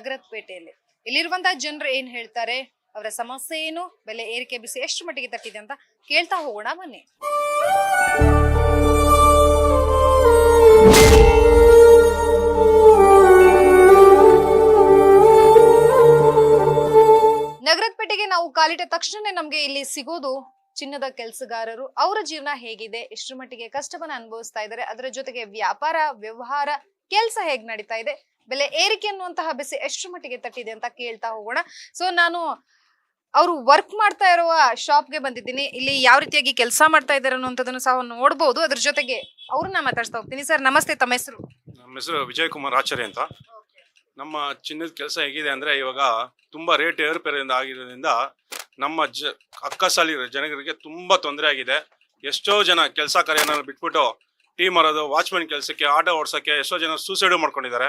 ನಗರದ ಪೇಟೆಯಲ್ಲಿ ಇಲ್ಲಿರುವಂತಹ ಜನರು ಏನ್ ಹೇಳ್ತಾರೆ? ಅವರ ಸಮಸ್ಯೆ ಏನು? ಬೆಲೆ ಏರಿಕೆ ಬಿಸಿ ಎಷ್ಟು ಮಟ್ಟಿಗೆ ತಟ್ಟಿದೆ ಅಂತ ಕೇಳ್ತಾ ಹೋಗೋಣ, ಬನ್ನಿ. ನಗರದ ಪೇಟೆಗೆ ನಾವು ಕಾಲಿಟ್ಟ ತಕ್ಷಣನೇ ನಮ್ಗೆ ಇಲ್ಲಿ ಸಿಗೋದು ಚಿನ್ನದ ಕೆಲಸಗಾರರು. ಅವರ ಜೀವನ ಹೇಗಿದೆ? ಎಷ್ಟು ಮಟ್ಟಿಗೆ ಕಷ್ಟವನ್ನ ಅನುಭವಿಸ್ತಾ ಇದ್ದಾರೆ? ಅದರ ಜೊತೆಗೆ ವ್ಯಾಪಾರ, ವ್ಯವಹಾರ, ಕೆಲಸ ಹೇಗ್ ನಡೀತಾ ಇದೆ? ಬೆಲೆ ಏರಿಕೆ ಅನ್ನುವಂತಹ ಬೆಸೆ ಎಷ್ಟು ಮಟ್ಟಿಗೆ ತಟ್ಟಿದೆ ಅಂತ ಕೇಳ್ತಾ ಹೋಗೋಣ. ಸೊ ನಾನು ಅವರು ವರ್ಕ್ ಮಾಡ್ತಾ ಇರುವ ಶಾಪ್ಗೆ ಬಂದಿದ್ದೀನಿ. ಇಲ್ಲಿ ಯಾವ ರೀತಿಯಾಗಿ ಕೆಲಸ ಮಾಡ್ತಾ ಇದ್ದಾರೆ ಅನ್ನುವಂಥದ್ದನ್ನು ಸಹ ನೋಡಬಹುದು ಅದ್ರ ಜೊತೆಗೆ ಅವ್ರನ್ನ ಮಾತಾಡ್ತಾ ಹೋಗ್ತೀನಿ. ಸರ್ ನಮಸ್ತೆ. ತಮ್ಮ ಹೆಸರು? ನಮ್ಮ ಹೆಸರು ವಿಜಯ್ ಕುಮಾರ್ ಆಚಾರ್ಯ ಅಂತ. ನಮ್ಮ ಚಿನ್ನದ ಕೆಲಸ ಹೇಗಿದೆ ಅಂದ್ರೆ ಇವಾಗ ತುಂಬಾ ರೇಟ್ ಏರುಪೇರಿಂದ ಆಗಿರೋದ್ರಿಂದ ನಮ್ಮ ಜ ಅಕ್ಕಸಾಲಿ ಜನಗಳಿಗೆ ತುಂಬಾ ತೊಂದರೆ ಆಗಿದೆ. ಎಷ್ಟೋ ಜನ ಕೆಲಸ ಕಾರ್ಯನ ಬಿಟ್ಬಿಟ್ಟು ಟೀ ಮಾರೋದು ವಾಚ್ಮನ್ ಕೆಲಸಕ್ಕೆ, ಆಟೋ ಓಡಿಸೋಕೆ ಎಷ್ಟೋ ಜನ ಸೂಸೈಡ್ ಮಾಡ್ಕೊಂಡಿದ್ದಾರೆ.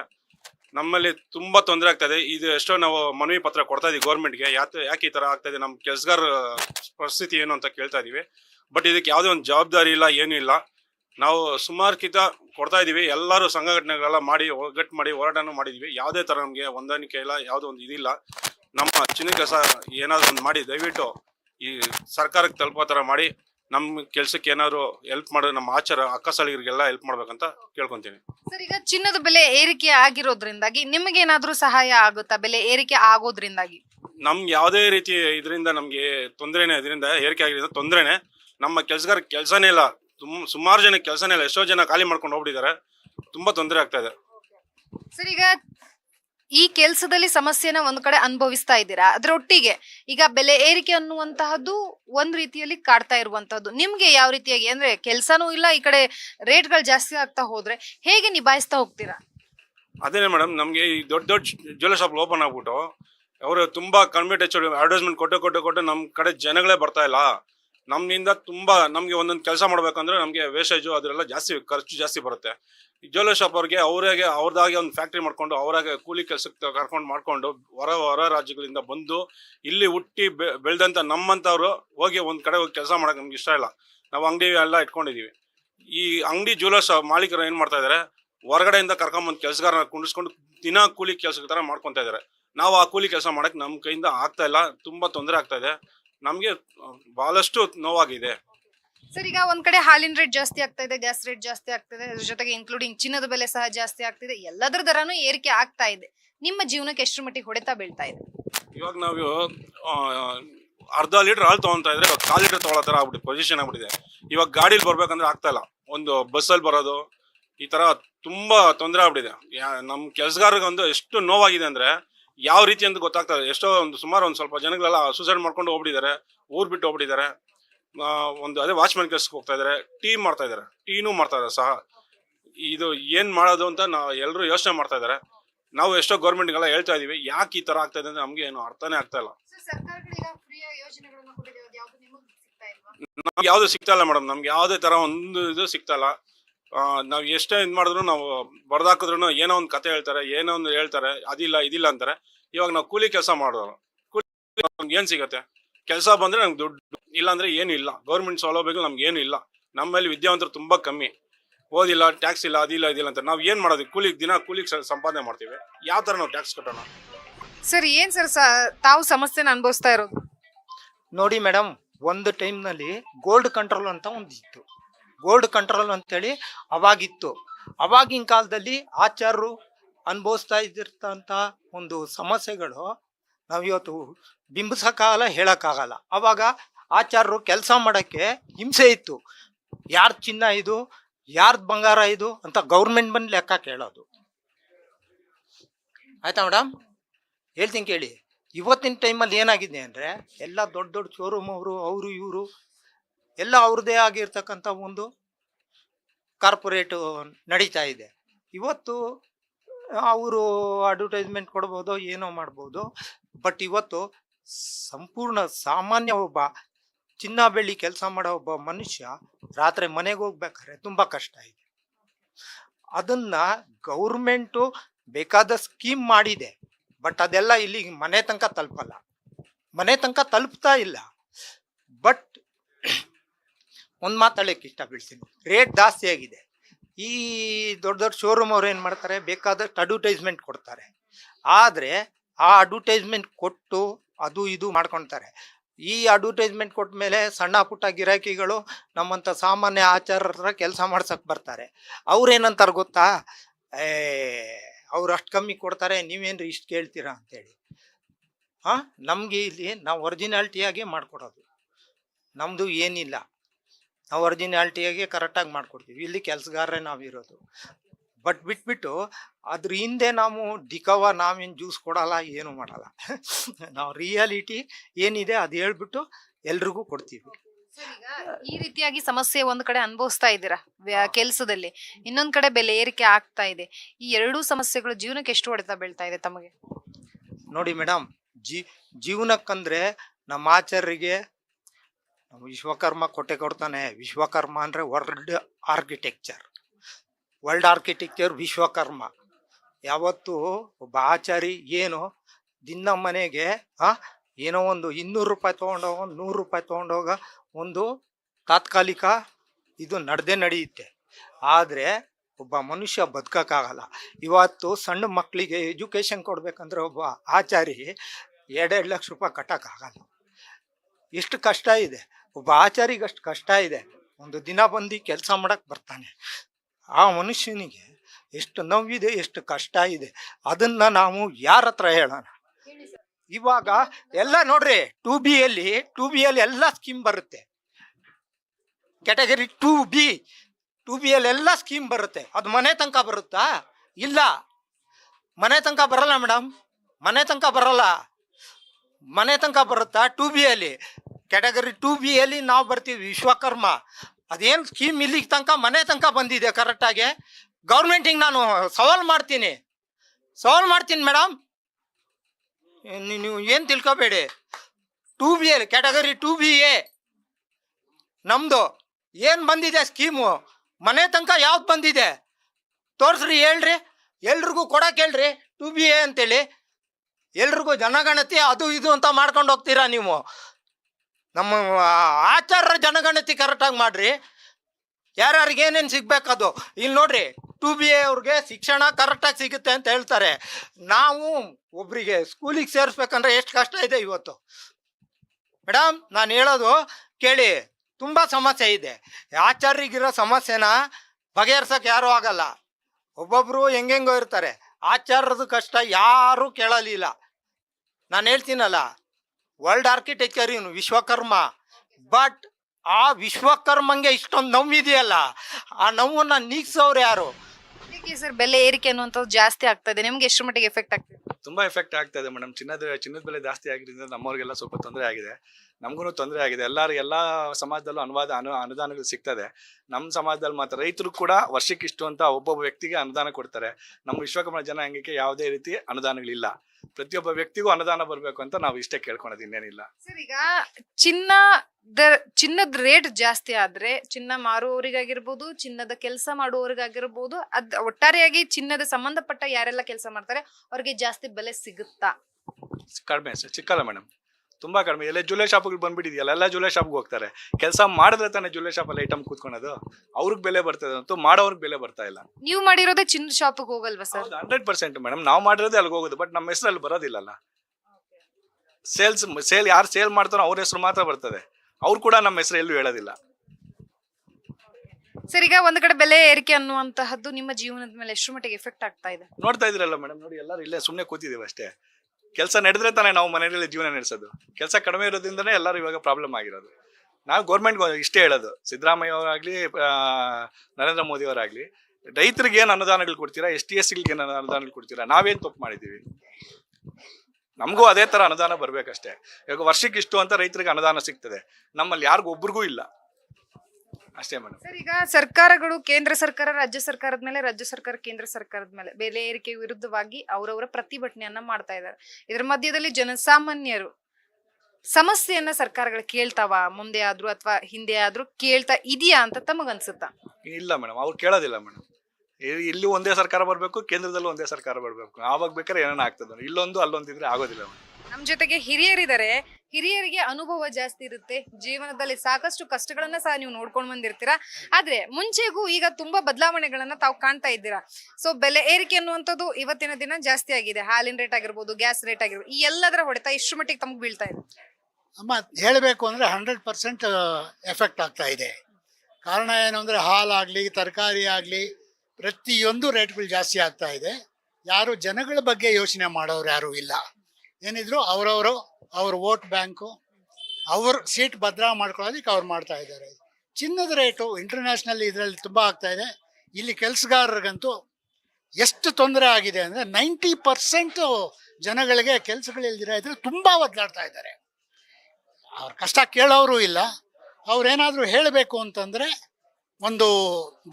ನಮ್ಮಲ್ಲಿ ತುಂಬಾ ತೊಂದರೆ ಆಗ್ತದೆ. ಇದು ಎಷ್ಟೋ ನಾವು ಮನವಿ ಪತ್ರ ಕೊಡ್ತಾ ಇದೀವಿ ಗೌರ್ಮೆಂಟ್ಗೆ ಯಾಕೆ ಯಾಕೆ ಈ ತರ ಆಗ್ತಾ ಇದೆ? ನಮ್ಮ ಕೆಲಸಗಾರ ಪರಿಸ್ಥಿತಿ ಏನು ಅಂತ ಕೇಳ್ತಾ ಇದೀವಿ. ಬಟ್ ಇದಕ್ಕೆ ಯಾವುದೇ ಒಂದು ಜವಾಬ್ದಾರಿ ಇಲ್ಲ, ಏನೂ ಇಲ್ಲ. ನಾವು ಸುಮಾರು ಕಿತ ಕೊಡ್ತಾ ಇದೀವಿ. ಎಲ್ಲರೂ ಸಂಘಟನೆಗಳೆಲ್ಲ ಮಾಡಿ, ಒಗ್ಗಟ್ಟು ಮಾಡಿ, ಹೋರಾಟನೂ ಮಾಡಿದೀವಿ. ಯಾವುದೇ ತರ ನಮಗೆ ಹೊಂದಾಣಿಕೆ ಇಲ್ಲ, ಯಾವುದೋ ಒಂದು ಇದಿಲ್ಲ. ನಮ್ಮ ಚಿನ್ನ ಕೆಲಸ ಏನಾದರೂ ಒಂದು ಮಾಡಿ, ದಯವಿಟ್ಟು ಈ ಸರ್ಕಾರಕ್ಕೆ ತಲುಪೋ ಥರ ಮಾಡಿ. ನಮ್ಮ ಕೆಲ್ಸಕ್ಕೆ ಏನಾದ್ರು ಹೆಲ್ಪ್ ಮಾಡೋ ನಮ್ಮ ಆಚಾರ ಅಕ್ಕಸಾಲಿಗರಿಗೆಲ್ಲ ಹೆಲ್ಪ್ ಮಾಡ್ಬೇಕಂತ ಕೇಳ್ಕೊಂತೀನಿ. ಸರ್ ಈಗ ಚಿನ್ನದ ಬೆಲೆ ಏರಿಕೆ ಆಗಿರೋದ್ರಿಂದಾಗಿ ನಿಮಗೇನಾದ್ರೂ ಸಹಾಯ ಆಗುತ್ತಾ? ಬೆಲೆ ಏರಿಕೆ ಆಗೋದ್ರಿಂದಾಗಿ? ನಮ್ಗೆ ಯಾವುದೇ ರೀತಿ ಇದರಿಂದ ನಮಗೆ ತೊಂದರೆನೇ ಇದರಿಂದ ಏರಿಕೆ ಆಗಿರೋದು ತೊಂದರೆನೇ ನಮ್ಮ ಕೆಲಸಗಾರ ಕೆಲಸನೇ ಇಲ್ಲ. ತುಂಬ ಸುಮಾರು ಜನ ಕೆಲಸನೇ ಇಲ್ಲ. ಎಷ್ಟೋ ಜನ ಖಾಲಿ ಮಾಡ್ಕೊಂಡು ಹೋಗ್ಬಿಟ್ಟಿದ್ದಾರೆ. ತುಂಬಾ ತೊಂದರೆ ಆಗ್ತಾ ಇದೆ. ಸರ್ ಈಗ ಈ ಕೆಲಸದಲ್ಲಿ ಸಮಸ್ಯೆನ ಒಂದ್ ಕಡೆ ಅನುಭವಿಸ್ತಾ ಇದ್ದೀರಾ? ಅದರೊಟ್ಟಿಗೆ ಈಗ ಬೆಲೆ ಏರಿಕೆ ಅನ್ನುವಂತಹದ್ದು ಒಂದ್ ರೀತಿಯಲ್ಲಿ ಕಾಡ್ತಾ ಇರುವಂತಹದ್ದು. ನಿಮ್ಗೆ ಯಾವ ರೀತಿಯಾಗಿ ಅಂದ್ರೆ ಕೆಲ್ಸನೂ ಇಲ್ಲ, ಈ ಕಡೆ ರೇಟ್ಗಳು ಜಾಸ್ತಿ ಆಗ್ತಾ ಹೋದ್ರೆ ಹೇಗೆ ನಿಭಾಯಿಸ್ತಾ ಹೋಗ್ತೀರಾ? ಅದೇನೇ ಮೇಡಮ್, ನಮಗೆ ಈ ದೊಡ್ಡ ದೊಡ್ಡ ಜ್ಯುವೆಲ್ಲರ್ ಶಾಪ್ ಓಪನ್ ಆಗ್ಬಿಟ್ಟು, ಅವರು ತುಂಬಾ ಕನ್ವಿಟ್ ಹೆಚ್ಚು ಅಡ್ವರ್ಟೈಸ್ಮೆಂಟ್ ಕೊಟ್ಟು ಕೊಟ್ಟು ಕೊಟ್ಟು ನಮ್ಮ ಕಡೆ ಜನಗಳೇ ಬರ್ತಾ ಇಲ್ಲ. ನಮ್ಮಿಂದ ತುಂಬಾ ನಮಗೆ ಒಂದೊಂದು ಕೆಲಸ ಮಾಡ್ಬೇಕಂದ್ರೆ ನಮಗೆ ವೇಸ್ಟೇಜು ಅದೆಲ್ಲ ಜಾಸ್ತಿ ಖರ್ಚು ಜಾಸ್ತಿ ಬರುತ್ತೆ. ಶಾಪ್ ಅವ್ರಿಗೆ ಅವರಿಗೆ ಅವ್ರದಾಗೆ ಒಂದು ಫ್ಯಾಕ್ಟ್ರಿ ಮಾಡ್ಕೊಂಡು ಅವರಾಗೆ ಕೂಲಿ ಕೆಲಸಕ್ಕೆ ಕರ್ಕೊಂಡು ಮಾಡ್ಕೊಂಡು ಹೊರ ಹೊರ ರಾಜ್ಯಗಳಿಂದ ಬಂದು ಇಲ್ಲಿ ಹುಟ್ಟಿ ಬೆ- ನಮ್ಮಂತವ್ರು ಹೋಗಿ ಒಂದ್ ಕಡೆ ಹೋಗಿ ಕೆಲಸ ಮಾಡಕ್ ನಮ್ಗೆ ಇಷ್ಟ ಇಲ್ಲ. ನಾವು ಅಂಗಡಿ ಎಲ್ಲ ಇಟ್ಕೊಂಡಿದೀವಿ. ಈ ಅಂಗಡಿ ಜ್ಯುವೆಲ್ಲರ್ ಶಾಪ್ ಮಾಲೀಕರು ಏನು ಮಾಡ್ತಾ ಇದಾರೆ, ಹೊರಗಡೆಯಿಂದ ಕರ್ಕೊಂಬಂದು ಕೆಲಸಗಾರನ ಕುಂಡಿಸ್ಕೊಂಡು ದಿನ ಕೂಲಿ ಕೆಲಸ ತರ ಮಾಡ್ಕೊಂತ ಇದ್ದಾರೆ ನಾವು ಆ ಕೂಲಿ ಕೆಲಸ ಮಾಡಕ್ ನಮ್ಮ ಕೈಯಿಂದ ಆಗ್ತಾ ಇಲ್ಲ, ತುಂಬಾ ತೊಂದರೆ ಆಗ್ತಾ ಇದೆ. ನಮ್ಗೆ ಬಹಳಷ್ಟು ನೋವಾಗಿದೆ. ಸರ್ ಈಗ ಒಂದ್ ಕಡೆ ಹಾಲಿನ ರೇಟ್ ಜಾಸ್ತಿ ಆಗ್ತಾ ಇದೆ ಗ್ಯಾಸ್ ರೇಟ್ ಜಾಸ್ತಿ ಆಗ್ತಿದೆ ಅದ್ರ ಜೊತೆಗೆ ಇನ್ಕ್ಲೂಡಿಂಗ್ ಚಿನ್ನದ ಬೆಲೆ ಸಹ ಜಾಸ್ತಿ ಆಗ್ತಿದೆ ಎಲ್ಲದರ ದರನೂ ಏರಿಕೆ ಆಗ್ತಾ ಇದೆ. ನಿಮ್ಮ ಜೀವನಕ್ಕೆ ಎಷ್ಟು ಮಟ್ಟಿಗೆ ಹೊಡೆತ ಬೀಳ್ತಾ ಇದೆ? ಇವಾಗ ನಾವು ಆ, ಅರ್ಧ ಲೀಟರ್ ಹಾಲು ತಗೊಂತಾ ಇದ್ರೆ ಇವಾಗ ಕಾಲ್ ಲೀಟರ್ ತಗೊಳ್ಳೋ ತರ ಆಗ್ಬಿಟ್ಟು ಪೊಸಿಷನ್ ಆಗ್ಬಿಟ್ಟಿದೆ. ಇವಾಗ ಗಾಡಿಲಿ ಬರ್ಬೇಕಂದ್ರೆ ಆಗ್ತಾ ಇಲ್ಲ. ಒಂದು ಬಸ್ಸಲ್ಲಿ ಬರೋದು ಈ ತರ ತುಂಬಾ ತೊಂದರೆ ಆಗ್ಬಿಟ್ಟಿದೆ. ಯಾ- ನಮ್ ಕೆಲ್ಸಗಾರರಿಗೆ ಒಂದು ಎಷ್ಟು ನೋವಾಗಿದೆ ಅಂದ್ರೆ ಯಾವ ರೀತಿ ಅಂತ ಗೊತ್ತಾಗ್ತಾ ಇದೆ ಎಷ್ಟೋ ಒಂದು ಸುಮಾರು ಒಂದು ಸ್ವಲ್ಪ ಜನಗಳೆಲ್ಲ ಸೂಸೈಡ್ ಮಾಡ್ಕೊಂಡು ಹೋಗ್ಬಿಟ್ಟಿದ್ದಾರೆ. ಊರ್ ಬಿಟ್ಟು ಹೋಗ್ಬಿಟ್ಟಿದ್ದಾರೆ. ಒಂದು ಅದೇ ವಾಚ್ಮನ್ ಕೆಲಸಕ್ಕೆ ಹೋಗ್ತಾ ಇದ್ದಾರೆ. ಟೀ ಮಾಡ್ತಾ ಇದ್ದಾರೆ. ಟೀನೂ ಮಾಡ್ತಾ ಇದ್ದಾರೆ ಸಹ. ಇದು ಏನು ಮಾಡೋದು ಅಂತ ನಾವು ಎಲ್ಲರೂ ಯೋಚನೆ ಮಾಡ್ತಾ ಇದ್ದಾರೆ. ನಾವು ಎಷ್ಟೋ ಗೌರ್ಮೆಂಟ್ಗೆಲ್ಲ ಹೇಳ್ತಾ ಇದೀವಿ. ಯಾಕೆ ಈ ತರ ಆಗ್ತಾ ಇದೆ ಅಂದ್ರೆ ನಮ್ಗೆ ಏನು ಅರ್ಥನೇ ಆಗ್ತಾ ಇಲ್ಲ. ನಿಮಗೆ ಯಾವ್ದು ಸಿಗ್ತಾ ಇಲ್ಲ ಮೇಡಮ್. ನಮ್ಗೆ ಯಾವುದೇ ತರ ಒಂದು ಇದು ಸಿಗ್ತಾ ಇಲ್ಲ. ನಾವ್ ಎಷ್ಟೇ ಇದು ಮಾಡಿದ್ರು ನಾವು ಬರ್ದಾಕಿದ್ರು ಏನೋ ಒಂದು ಕತೆ ಹೇಳ್ತಾರೆ ಏನೋ ಒಂದು ಹೇಳ್ತಾರೆ ಅದಿಲ್ಲ ಇದಿಲ್ಲ ಅಂತಾರೆ. ಇವಾಗ ನಾವು ಕೂಲಿ ಕೆಲಸ ಮಾಡೋರು. ಕೂಲಿ ನಮ್ಗೆ ಏನ್ ಸಿಗತ್ತೆ? ಕೆಲಸ ಬಂದ್ರೆ ನಮ್ಗೆ ದುಡ್ಡು ಇಲ್ಲ ಅಂದ್ರೆ ಏನು ಇಲ್ಲ. ಗೌರ್ಮೆಂಟ್ ಸೌಲಭ್ಯಗಳು ನಮ್ಗೆ ಏನು ಇಲ್ಲ. ನಮ್ಮಲ್ಲಿ ವಿದ್ಯಾವಂತರು ತುಂಬಾ ಕಮ್ಮಿ. ಓದಿಲ್ಲ ಟ್ಯಾಕ್ಸ್ ಇಲ್ಲ ಅದಿಲ್ಲ ಇದಿಲ್ಲ ಅಂತ ನಾವು ಏನು ಮಾಡೋದು? ಕೂಲಿಗೆ ದಿನ ಕೂಲಿಗೆ ಸಂಪಾದನೆ ಮಾಡ್ತೀವಿ. ಯಾವ ತರ ನಾವು ಟ್ಯಾಕ್ಸ್ ಕಟ್ಟೋಣ? ಸರ್ ಏನ್ ಸರ್ ತಾವು ಸಮಸ್ಯೆನ ಅನುಭವಿಸ್ತಾ ಇರೋದು? ನೋಡಿ ಮೇಡಮ್ ಒಂದು ಟೈಮ್ನಲ್ಲಿ ಗೋಲ್ಡ್ ಕಂಟ್ರೋಲ್ ಅಂತ ಒಂದಿತ್ತು. ಗೋಲ್ಡ್ ಕಂಟ್ರೋಲ್ ಅಂತೇಳಿ ಅವಾಗಿತ್ತು. ಅವಾಗಿನ ಕಾಲದಲ್ಲಿ ಆಚಾರರು ಅನುಭವಿಸ್ತಾ ಇದ್ದಿರ್ತಂಥ ಒಂದು ಸಮಸ್ಯೆಗಳು ನಾವು ಇವತ್ತು ಬಿಂಬಿಸೋಕ್ಕಾಗಲ್ಲ, ಹೇಳೋಕ್ಕಾಗಲ್ಲ. ಅವಾಗ ಆಚಾರರು ಕೆಲಸ ಮಾಡೋಕ್ಕೆ ಹಿಂಸೆ ಇತ್ತು. ಯಾರ್ದು ಚಿನ್ನ ಇದು ಯಾರ್ದು ಬಂಗಾರ ಇದು ಅಂತ ಗೌರ್ಮೆಂಟ್ ಬಂದು ಲೆಕ್ಕ ಕೇಳೋದು. ಆಯ್ತಾ ಮೇಡಮ್ ಹೇಳ್ತೀನಿ ಕೇಳಿ. ಇವತ್ತಿನ ಟೈಮಲ್ಲಿ ಏನಾಗಿದೆ ಅಂದರೆ, ಎಲ್ಲ ದೊಡ್ಡ ದೊಡ್ಡ ಶೋರೂಮ್ ಅವರು ಅವರು, ಇವರು ಎಲ್ಲ ಅವ್ರದ್ದೇ ಆಗಿರ್ತಕ್ಕಂಥ ಒಂದು ಕಾರ್ಪೊರೇಟು ನಡೀತಾ ಇದೆ. ಇವತ್ತು ಅವರು ಅಡ್ವರ್ಟೈಸ್ಮೆಂಟ್ ಕೊಡ್ಬೋದು ಏನೋ ಮಾಡ್ಬೋದು. ಬಟ್ ಇವತ್ತು ಸಂಪೂರ್ಣ ಸಾಮಾನ್ಯ ಒಬ್ಬ, ಚಿನ್ನ ಬೆಳ್ಳಿ ಕೆಲಸ ಮಾಡೋ ಒಬ್ಬ ಮನುಷ್ಯ ರಾತ್ರಿ ಮನೆಗೆ ಹೋಗ್ಬೇಕಾದ್ರೆ ತುಂಬ ಕಷ್ಟ ಇದೆ. ಅದನ್ನ ಗೌರ್ಮೆಂಟು ಬೇಕಾದ ಸ್ಕೀಮ್ ಮಾಡಿದೆ. ಬಟ್ ಅದೆಲ್ಲ ಇಲ್ಲಿ ಮನೆ ತನಕ ತಲುಪಲ್ಲ. ಮನೆ ತನಕ ತಲುಪ್ತಾ ಇಲ್ಲ. ಬಟ್ ಒಂದು ಮಾತಾಡಲಿಕ್ಕೆ ಇಷ್ಟ ಬೀಳ್ತೀನಿ ರೇಟ್ ಜಾಸ್ತಿ ಆಗಿದೆ. ಈ ದೊಡ್ಡ ದೊಡ್ಡ ಶೋರೂಮ್ ಅವ್ರು ಏನು ಮಾಡ್ತಾರೆ? ಬೇಕಾದಷ್ಟು ಅಡ್ವರ್ಟೈಸ್ಮೆಂಟ್ ಕೊಡ್ತಾರೆ. ಆದರೆ ಆ ಅಡ್ವರ್ಟೈಸ್ಮೆಂಟ್ ಕೊಟ್ಟು ಅದು ಇದು ಮಾಡ್ಕೊಳ್ತಾರೆ ಈ ಅಡ್ವರ್ಟೈಸ್ಮೆಂಟ್ ಕೊಟ್ಟ ಮೇಲೆ ಸಣ್ಣ ಪುಟ್ಟ ಗಿರಾಕಿಗಳು ನಮ್ಮಂಥ ಸಾಮಾನ್ಯ ಆಚಾರ್ಯರ ಕೆಲಸ ಮಾಡ್ಸಕ್ಕೆ ಬರ್ತಾರೆ. ಅವ್ರೇನಂತಾರೆ ಗೊತ್ತಾ? ಏ, ಅವ್ರು ಅಷ್ಟು ಕಮ್ಮಿ ಕೊಡ್ತಾರೆ ನೀವೇನು ಇಷ್ಟು ಕೇಳ್ತೀರಾ ಅಂತೇಳಿ. ಹಾಂ, ನಮಗೆ ಇಲ್ಲಿ ನಾವು ಒರಿಜಿನಾಲಿಟಿಯಾಗಿ ಮಾಡಿಕೊಡೋದು. ನಮ್ಮದು ಏನಿಲ್ಲ. ನಾವು ಒರಿಜಿನಾಲಿಟಿಯಾಗಿ ಕರೆಕ್ಟಾಗಿ ಮಾಡ್ಕೊಡ್ತೀವಿ. ಇಲ್ಲಿ ಕೆಲಸಗಾರರೇ ನಾವು ಇರೋದು. ಬಟ್ ಬಿಟ್ಬಿಟ್ಟು ಅದ್ರ ಹಿಂದೆ ನಾವು ಡಿಕವ ನಾವೇನು ಜ್ಯೂಸ್ ಕೊಡಲ್ಲ ಏನು ಮಾಡಲ್ಲ. ನಾವು ರಿಯಾಲಿಟಿ ಏನಿದೆ ಅದು ಹೇಳ್ಬಿಟ್ಟು ಎಲ್ರಿಗೂ ಕೊಡ್ತೀವಿ. ಈ ರೀತಿಯಾಗಿ ಸಮಸ್ಯೆ ಒಂದು ಕಡೆ ಅನುಭವಿಸ್ತಾ ಇದ್ದೀರಾ? ಕೆಲಸದಲ್ಲಿ. ಇನ್ನೊಂದು ಇನ್ನೊಂದ್ ಕಡೆ ಬೆಲೆ ಏರಿಕೆ ಆಗ್ತಾ ಇದೆ. ಈ ಎರಡೂ ಸಮಸ್ಯೆಗಳು ಜೀವನಕ್ಕೆ ಎಷ್ಟು ಹೊಡೆತ ಬೀಳ್ತಾ ಇದೆ ತಮಗೆ? ನೋಡಿ ಮೇಡಮ್ ಜೀ ಜೀವನಕ್ಕಂದ್ರೆ ನಮ್ಮ ಆಚಾರ್ಯರಿಗೆ ನಮ್ಮ ವಿಶ್ವಕರ್ಮ ಕೊಟ್ಟೆ ಕೊಡ್ತಾನೆ. ವಿಶ್ವಕರ್ಮ ಅಂದರೆ world architecture world architecture Vishwakarma. ಯಾವತ್ತು ಒಬ್ಬ ಆಚಾರಿ ಏನು ದಿನ ಮನೆಗೆ ಏನೋ ಒಂದು ಇನ್ನೂರು ರೂಪಾಯಿ ತೊಗೊಂಡೋಗ ನೂರು ರೂಪಾಯಿ ತೊಗೊಂಡೋಗ ಒಂದು ತಾತ್ಕಾಲಿಕ ಇದು ನಡೆದೇ ನಡೆಯುತ್ತೆ. ಆದರೆ ಒಬ್ಬ ಮನುಷ್ಯ ಬದುಕೋಕ್ಕಾಗಲ್ಲ. ಇವತ್ತು ಸಣ್ಣ ಮಕ್ಕಳಿಗೆ ಎಜುಕೇಶನ್ ಕೊಡಬೇಕಂದ್ರೆ ಒಬ್ಬ ಆಚಾರಿ ಎರಡೆರಡು ಲಕ್ಷ ರೂಪಾಯಿ ಕಟ್ಟೋಕ್ಕಾಗಲ್ಲ. ಎಷ್ಟು ಕಷ್ಟ ಇದೆ. ಒಬ್ಬ ಆಚಾರಿಗೆ ಅಷ್ಟು ಕಷ್ಟ ಇದೆ. ಒಂದು ದಿನ ಬಂದು ಕೆಲಸ ಮಾಡಕ್ಕೆ ಬರ್ತಾನೆ. ಆ ಮನುಷ್ಯನಿಗೆ ಎಷ್ಟು ನೋವಿದೆ ಎಷ್ಟು ಕಷ್ಟ ಇದೆ. ಅದನ್ನ ನಾವು ಯಾರ ಹತ್ರ ಹೇಳೋಣ? ಇವಾಗ ಎಲ್ಲ ನೋಡ್ರಿ ಟು ಬಿಯಲ್ಲಿ ಅಲ್ಲಿ ಬಿಯಲ್ಲಿ ಬಿ ಅಲ್ಲಿ ಎಲ್ಲ ಸ್ಕೀಮ್ ಬರುತ್ತೆ. Category two B two B ಅಲ್ಲಿ ಎಲ್ಲ ಸ್ಕೀಮ್ ಬರುತ್ತೆ. ಅದು ಮನೆ ತನಕ ಬರುತ್ತಾ? ಇಲ್ಲ. ಮನೆ ತನಕ ಬರಲ್ಲ ಮೇಡಮ್ ಮನೆ ತನಕ ಬರಲ್ಲ. ಮನೆ ತನಕ ಬರುತ್ತಾ? ಟು ಬಿ ಅಲ್ಲಿ. ಕ್ಯಾಟಗರಿ ಟು ಬಿ ಅಲ್ಲಿ ನಾವು ಬರ್ತೀವಿ, ವಿಶ್ವಕರ್ಮ. ಅದೇನು ಸ್ಕೀಮ್ ಇಲ್ಲಿಗೆ ತನಕ, ಮನೆ ತನಕ ಬಂದಿದೆ ಕರೆಕ್ಟಾಗಿ ಗೌರ್ಮೆಂಟಿಗೆ ನಾನು ಸವಾಲು ಮಾಡ್ತೀನಿ. ಸವಾಲು ಮಾಡ್ತೀನಿ ಮೇಡಮ್ ನೀವು ಏನು ತಿಳ್ಕೊಬೇಡಿ. Two B L category two B A. ನಮ್ಮದು ಏನು ಬಂದಿದೆ ಸ್ಕೀಮು ಮನೆ ತನಕ ಯಾವ್ದು ಬಂದಿದೆ? ತೋರಿಸ್ರಿ, ಹೇಳ್ರಿ. ಎಲ್ರಿಗೂ ಕೊಡಕ್ಕೆ ಹೇಳ್ರಿ ಟು ಬಿ ಎ ಅಂತೇಳಿ. ಎಲ್ರಿಗೂ ಜನಗಣತಿ ಅದು ಇದು ಅಂತ ಮಾಡ್ಕೊಂಡು ಹೋಗ್ತೀರಾ ನೀವು? ನಮ್ಮ ಆಚಾರ ಜನಗಣತಿ ಕರೆಕ್ಟಾಗಿ ಮಾಡ್ರಿ. ಯಾರ್ಯಾರಿಗೆ ಏನೇನು ಸಿಗ್ಬೇಕದು? ಇಲ್ಲಿ ನೋಡ್ರಿ ಟು ಬಿ ಎ ಅವ್ರಿಗೆ ಶಿಕ್ಷಣ ಕರೆಕ್ಟಾಗಿ ಸಿಗುತ್ತೆ ಅಂತ ಹೇಳ್ತಾರೆ. ನಾವು ಒಬ್ರಿಗೆ ಸ್ಕೂಲಿಗೆ ಸೇರಿಸ್ಬೇಕಂದ್ರೆ ಎಷ್ಟು ಕಷ್ಟ ಇದೆ ಇವತ್ತು. ಮೇಡಮ್ ನಾನು ಹೇಳೋದು ಕೇಳಿ, ತುಂಬ ಸಮಸ್ಯೆ ಇದೆ. ಆಚಾರ್ಯರಿಗಿರೋ ಸಮಸ್ಯೆನ ಬಗೆಹರ್ಸೋಕೆ ಯಾರೂ ಆಗಲ್ಲ. ಒಬ್ಬೊಬ್ಬರು ಹೆಂಗೆಂಗೋ ಇರ್ತಾರೆ. ಆಚಾರ್ಯದ ಕಷ್ಟ ಯಾರೂ ಕೇಳಲಿಲ್ಲ. ನಾನು ಹೇಳ್ತೀನಲ್ಲ ವರ್ಲ್ಡ್ ಆರ್ಕಿಟೆಕ್ಚರ್ ಇವನು? ವಿಶ್ವಕರ್ಮ. ಬಟ್ ಆ ವಿಶ್ವಕರ್ಮಂಗೆ ಇಷ್ಟೊಂದು ನೋವಿದೆಯಲ್ಲ ಆ ನೋವನ್ನ ನೀಗ್ಸೋರು ಯಾರು? ಅದಕ್ಕೆ ಸರ್ ಬೆಲೆ ಏರಿಕೆ ಅನ್ನುವಂಥದ್ದು ಜಾಸ್ತಿ ಆಗ್ತಾ ಇದೆ? ನಿಮ್ಗೆ ಎಷ್ಟು ಮಟ್ಟಿಗೆ ಎಫೆಕ್ಟ್ ಆಗ್ತದೆ ತುಂಬಾ ಎಫೆಕ್ಟ್ ಆಗ್ತಾ ಇದೆ ಮೇಡಮ್ ಚಿನ್ನದ ಚಿನ್ನದ ಬೆಲೆ ಜಾಸ್ತಿ ಆಗಿರೋದ್ರಿಂದ ನಮ್ಮವ್ರಿಗೆಲ್ಲ ಸ್ವಲ್ಪ ತೊಂದರೆ ಆಗಿದೆ. ನಮಗೂ ತೊಂದರೆ ಆಗಿದೆ. ಎಲ್ಲರೂ ಎಲ್ಲ ಸಮಾಜದಲ್ಲೂ ಅನುವಾದ ಅನು ಅನುದಾನಗಳು ಸಿಗ್ತದೆ. ನಮ್ಮ ಸಮಾಜದಲ್ಲಿ ಮಾತ್ರ ರೈತರು ಕೂಡ ವರ್ಷಕ್ಕಿಷ್ಟು ಅಂತ ಒಬ್ಬೊಬ್ಬ ವ್ಯಕ್ತಿಗೆ ಅನುದಾನ ಕೊಡ್ತಾರೆ. ನಮ್ಮ ವಿಶ್ವಕರ್ಮ ಜನಾಂಗಕ್ಕೆ ಯಾವುದೇ ರೀತಿ ಅನುದಾನಗಳಿಲ್ಲ. ಪ್ರತಿಯೊಬ್ಬ ವ್ಯಕ್ತಿಗೂ ಅನುದಾನ ಬರಬೇಕು ಅಂತ ನಾವು ಇಷ್ಟೇ ಕೇಳ್ಕೊಳೋದು ಇನ್ನೇನಿಲ್ಲ. ಸರ್ ಈಗ ಚಿನ್ನ ಚಿನ್ನದ ರೇಟ್ ಜಾಸ್ತಿ ಆದ್ರೆ ಚಿನ್ನ ಮಾರುವವರಿಗಾಗಿರ್ಬೋದು ಚಿನ್ನದ ಕೆಲಸ ಮಾಡುವವರಿಗಾಗಿರ್ಬೋದು ಅದ್ ಒಟ್ಟಾರೆಯಾಗಿ ಚಿನ್ನದ ಸಂಬಂಧಪಟ್ಟ ಯಾರೆಲ್ಲ ಕೆಲಸ ಮಾಡ್ತಾರೆ ಅವ್ರಿಗೆ ಜಾಸ್ತಿ ಬೆಲೆ ಸಿಗುತ್ತಾ? ಕಡಿಮೆ ಸರ್ ಚಿಕ್ಕಲ್ಲ ಮೇಡಮ್. ತುಂಬಾ ಕಡಿಮೆ. ಎಲ್ಲ ಜುವೆಲ್ಲರಿ ಶಾಪ್ಗಳು ಬಂದ್ಬಿಟ್ಟಿದೆಯಲ್ಲ ಎಲ್ಲ ಜುವೆಲ್ಲರಿ ಶಾಪ್ಗೆ ಹೋಗ್ತಾರೆ. ಕೆಲಸ ಮಾಡಿದ್ರೆ ತಾನೇ ಶಾಪ್ ಶಾಪಲ್ಲಿ ಐಟಮ್ ಕೂತ್ಕೊಳೋದು ಅವ್ರಿಗೆ ಬೆಲೆ ಬರ್ತದೆ ಅಂತೂ ಮಾಡೋರ್ಗೆ ಬೆಲೆ ಬರ್ತಾ ಇಲ್ಲ. ನೀವು ಮಾಡಿರೋದೇ ಚಿನ್ನದ ಶಾಪಿಗೆ ಹೋಗಲ್ವಾ ಸರ್? ಹಂಡ್ರೆಡ್ ಪರ್ಸೆಂಟ್ ಮೇಡಮ್ ನಾವು ಮಾಡಿರೋದೇ ಅಲ್ಲಿಗೆ ಹೋಗೋದು ಬಟ್ ನಮ್ಮ ಹೆಸರು ಅಲ್ಲಿ ಬರೋದಿಲ್ಲಲ್ಲ. ಸೇಲ್ಸ್ ಸೇಲ್ ಯಾರು ಸೇಲ್ ಮಾಡ್ತಾರೋ ಅವ್ರ ಹೆಸರು ಮಾತ್ರ ಬರ್ತದೆ. ಅವ್ರು ಕೂಡ ನಮ್ಮ ಹೆಸರು ಎಲ್ಲೂ ಹೇಳೋದಿಲ್ಲ. ಸರ್ ಈಗ ಒಂದ್ ಕಡೆ ಬೆಲೆ ಏರಿಕೆ ಅನ್ನುವಂತಹದ್ದು ನಿಮ್ಮ ಜೀವನದ ಮೇಲೆ ಎಷ್ಟು ಮಟ್ಟಿಗೆ ಎಫೆಕ್ಟ್ ಆಗ್ತಾ ಇದೆ? ನೋಡ್ತಾ ಇದ್ರಲ್ಲ ಮೇಡಮ್ ನೋಡಿ ಎಲ್ಲರೂ ಇಲ್ಲೇ ಸುಮ್ಮನೆ ಕೂತಿದ್ದೀವಿ ಅಷ್ಟೇ. ಕೆಲಸ ನಡೆದ್ರೆ ತಾನೇ ನಾವು ಮನೆಯಲ್ಲಿ ಜೀವನ ನಡೆಸೋದು. ಕೆಲಸ ಕಡಿಮೆ ಇರೋದ್ರಿಂದನೇ ಎಲ್ಲರೂ ಇವಾಗ ಪ್ರಾಬ್ಲಮ್ ಆಗಿರೋದು. ನಾವು ಗೌರ್ಮೆಂಟ್ ಇಷ್ಟೇ ಹೇಳೋದು. ಸಿದ್ದರಾಮಯ್ಯ ಅವರಾಗ್ಲಿ ನರೇಂದ್ರ ಮೋದಿ ಅವರಾಗ್ಲಿ, ರೈತರಿಗೆ ಏನು ಅನುದಾನಗಳು ಕೊಡ್ತೀರಾ? ಎಸ್ ಟಿ ಎಸ್ ಏನು ಅನುದಾನಗಳು ಕೊಡ್ತೀರಾ? ನಾವೇನು ತಪ್ಪು ಮಾಡಿದ್ದೀವಿ? ನಮಗೂ ಅದೇ ತರ ಅನುದಾನ ಬರಬೇಕಷ್ಟೇ. ಇವಾಗ ವರ್ಷಕ್ಕೆ ಇಷ್ಟು ಅಂತ ರೈತರಿಗೆ ಅನುದಾನ ಸಿಗ್ತದೆ. ನಮ್ಮಲ್ಲಿ ಯಾರಿಗೂ ಒಬ್ರಿಗೂ ಇಲ್ಲ. ಅಷ್ಟೇ ಮೇಡಮ್ ಸರ್ ಈಗ ಸರ್ಕಾರಗಳು ಕೇಂದ್ರ ಸರ್ಕಾರ ರಾಜ್ಯ ಸರ್ಕಾರದ ಮೇಲೆ ರಾಜ್ಯ ಸರ್ಕಾರ ಕೇಂದ್ರ ಸರ್ಕಾರದ ಮೇಲೆ ಬೆಲೆ ಏರಿಕೆ ವಿರುದ್ಧವಾಗಿ ಅವರವರ ಪ್ರತಿಭಟನೆಯನ್ನ ಮಾಡ್ತಾ ಇದ್ದಾರೆ. ಇದರ ಮಧ್ಯದಲ್ಲಿ ಜನಸಾಮಾನ್ಯರು ಸಮಸ್ಯೆಯನ್ನ ಸರ್ಕಾರಗಳು ಕೇಳ್ತಾವ ಮುಂದೆ ಆದ್ರೂ ಅಥವಾ ಹಿಂದೆ ಆದ್ರೂ ಕೇಳ್ತಾ ಇದೆಯಾ ಅಂತ ತಮಗನ್ಸುತ್ತಾ? ಇಲ್ಲ ಮೇಡಮ್ ಅವ್ರು ಕೇಳೋದಿಲ್ಲ ಮೇಡಮ್ ಇಲ್ಲಿ ಒಂದೇ ಸರ್ಕಾರ ಬರಬೇಕು ಕೇಂದ್ರದಲ್ಲೂ ಒಂದೇ ಸರ್ಕಾರ ಬರಬೇಕು. ಆವಾಗ ಬೇಕಾದ್ರೆ ಏನೇನು ಆಗ್ತದೆ ಇಲ್ಲೊಂದು ಅಲ್ಲೊಂದಿದ್ರೆ ಆಗೋದಿಲ್ಲ ಮೇಡಮ್ ನಮ್ ಜೊತೆಗೆ ಹಿರಿಯರಿದ್ದಾರೆ ಹಿರಿಯರಿಗೆ ಅನುಭವ ಜಾಸ್ತಿ ಇರುತ್ತೆ. ಜೀವನದಲ್ಲಿ ಸಾಕಷ್ಟು ಕಷ್ಟಗಳನ್ನ ಸಹ ನೀವು ನೋಡ್ಕೊಂಡು ಬಂದಿರ್ತೀರಾ. ಆದ್ರೆ ಮುಂಚೆಗೂ ಈಗ ತುಂಬಾ ಬದಲಾವಣೆಗಳನ್ನ ತಾವು ಕಾಣ್ತಾ ಇದ್ದೀರಾ. ಸೊ ಬೆಲೆ ಏರಿಕೆ ಅನ್ನುವಂಥದ್ದು ಇವತ್ತಿನ ದಿನ ಜಾಸ್ತಿ ಆಗಿದೆ. ಹಾಲಿನ ರೇಟ್ ಆಗಿರ್ಬೋದು ಗ್ಯಾಸ್ ರೇಟ್ ಆಗಿರ್ಬೋದು, ಈ ಎಲ್ಲದರ ಹೊಡೆತ ಇಷ್ಟು ಮಟ್ಟಿಗೆ ತಮ್ಗೆ ಬೀಳ್ತಾ ಇದೆ. ಅಮ್ಮ, ಹೇಳಬೇಕು ಅಂದ್ರೆ ಹಂಡ್ರೆಡ್ ಪರ್ಸೆಂಟ್ ಎಫೆಕ್ಟ್ ಆಗ್ತಾ ಇದೆ. ಕಾರಣ ಏನು ಅಂದರೆ ಹಾಲಾಗಲಿ, ತರಕಾರಿ ಆಗಲಿ, ಪ್ರತಿಯೊಂದು ರೇಟ್ಗಳು ಜಾಸ್ತಿ ಆಗ್ತಾ ಇದೆ. ಯಾರು ಜನಗಳ ಬಗ್ಗೆ ಯೋಚನೆ ಮಾಡೋರು ಯಾರೂ ಇಲ್ಲ. ಏನಿದ್ರು ಅವರವರು ಅವ್ರ ವೋಟ್ ಬ್ಯಾಂಕು ಅವ್ರ ಸೀಟ್ ಭದ್ರಾ ಮಾಡ್ಕೊಳ್ಳೋದಕ್ಕೆ ಅವ್ರು ಮಾಡ್ತಾ ಇದ್ದಾರೆ. ಚಿನ್ನದ ರೇಟು ಇಂಟರ್ನ್ಯಾಷನಲ್ ಇದರಲ್ಲಿ ತುಂಬ ಆಗ್ತಾ ಇದೆ. ಇಲ್ಲಿ ಕೆಲಸಗಾರರಿಗಂತೂ ಎಷ್ಟು ತೊಂದರೆ ಆಗಿದೆ ಅಂದರೆ ನೈಂಟಿ ಪರ್ಸೆಂಟು ಜನಗಳಿಗೆ ಕೆಲಸಗಳಿಲ್ದಿರ ಇದ್ರೆ ತುಂಬ ಒದ್ದಾಡ್ತಾ ಇದ್ದಾರೆ. ಅವ್ರ ಕಷ್ಟ ಕೇಳೋರು ಇಲ್ಲ. ಅವ್ರೇನಾದರೂ ಹೇಳಬೇಕು ಅಂತಂದರೆ ಒಂದು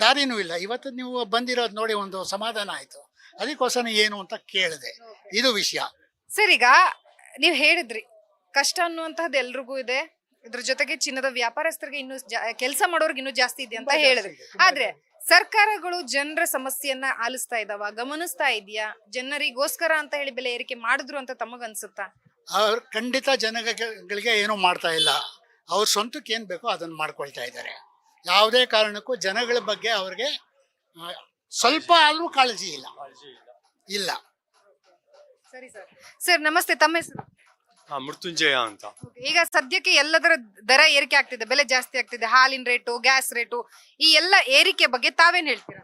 ದಾರಿನೂ ಇಲ್ಲ. ಇವತ್ತು ನೀವು ಬಂದಿರೋದು ನೋಡಿ ಒಂದು ಸಮಾಧಾನ ಆಯಿತು. ಅದಕ್ಕೋಸ್ಕರ ಏನು ಅಂತ ಕೇಳಿದೆ. ಇದು ವಿಷಯ. ಸರ್ ಈಗ ನೀವು ಹೇಳಿದ್ರಿ ಕಷ್ಟ ಅನ್ನುವಂತಹದ್ದು ಎಲ್ರಿಗೂ ಇದೆ. ಇದ್ರ ಜೊತೆಗೆ ಚಿನ್ನದ ವ್ಯಾಪಾರಸ್ಥರಿಗೆ ಇನ್ನು ಕೆಲಸ ಮಾಡೋರ್ಗೆ ಇನ್ನೂ ಜಾಸ್ತಿ ಇದೆ ಅಂತ ಹೇಳಿದ್ರಿ. ಆದ್ರೆ ಸರ್ಕಾರಗಳು ಜನರ ಸಮಸ್ಯೆಯನ್ನ ಆಲಿಸ್ತಾ ಇದಾವ ಗಮನಿಸ್ತಾ ಇದೆಯಾ? ಜನರಿಗೋಸ್ಕರ ಅಂತ ಹೇಳಿ ಬೆಲೆ ಏರಿಕೆ ಮಾಡಿದ್ರು ಅಂತ ತಮಗನ್ಸುತ್ತಾ ಅವ್ರು ಖಂಡಿತ ಜನಗಳಿಗೆ ಏನೂ ಮಾಡ್ತಾ ಇಲ್ಲ. ಅವ್ರ ಸ್ವಂತಕ್ಕೆ ಏನು ಬೇಕೋ ಅದನ್ನ ಮಾಡ್ಕೊಳ್ತಾ ಇದ್ದಾರೆ. ಯಾವುದೇ ಕಾರಣಕ್ಕೂ ಜನಗಳ ಬಗ್ಗೆ ಅವ್ರಿಗೆ ಸ್ವಲ್ಪ ಆದ್ರೂ ಕಾಳಜಿ ಇಲ್ಲ. ಇಲ್ಲ. ಸರಿ ಸರ್. ಸರ್ ನಮಸ್ತೆ ತಮ್ಮ ಹೆಸರು? ಮೃತ್ಯುಂಜಯ ಅಂತ. ಈಗ ಸದ್ಯಕ್ಕೆ ಎಲ್ಲದರ ದರ ಏರಿಕೆ ಆಗ್ತಿದೆ ಬೆಲೆ ಜಾಸ್ತಿ ಆಗ್ತಿದೆ ಹಾಲಿನ ರೇಟು ಗ್ಯಾಸ್ ರೇಟು ಈ ಎಲ್ಲ ಏರಿಕೆ ಬಗ್ಗೆ ತಾವೇನ್ ಹೇಳ್ತೀರಾ?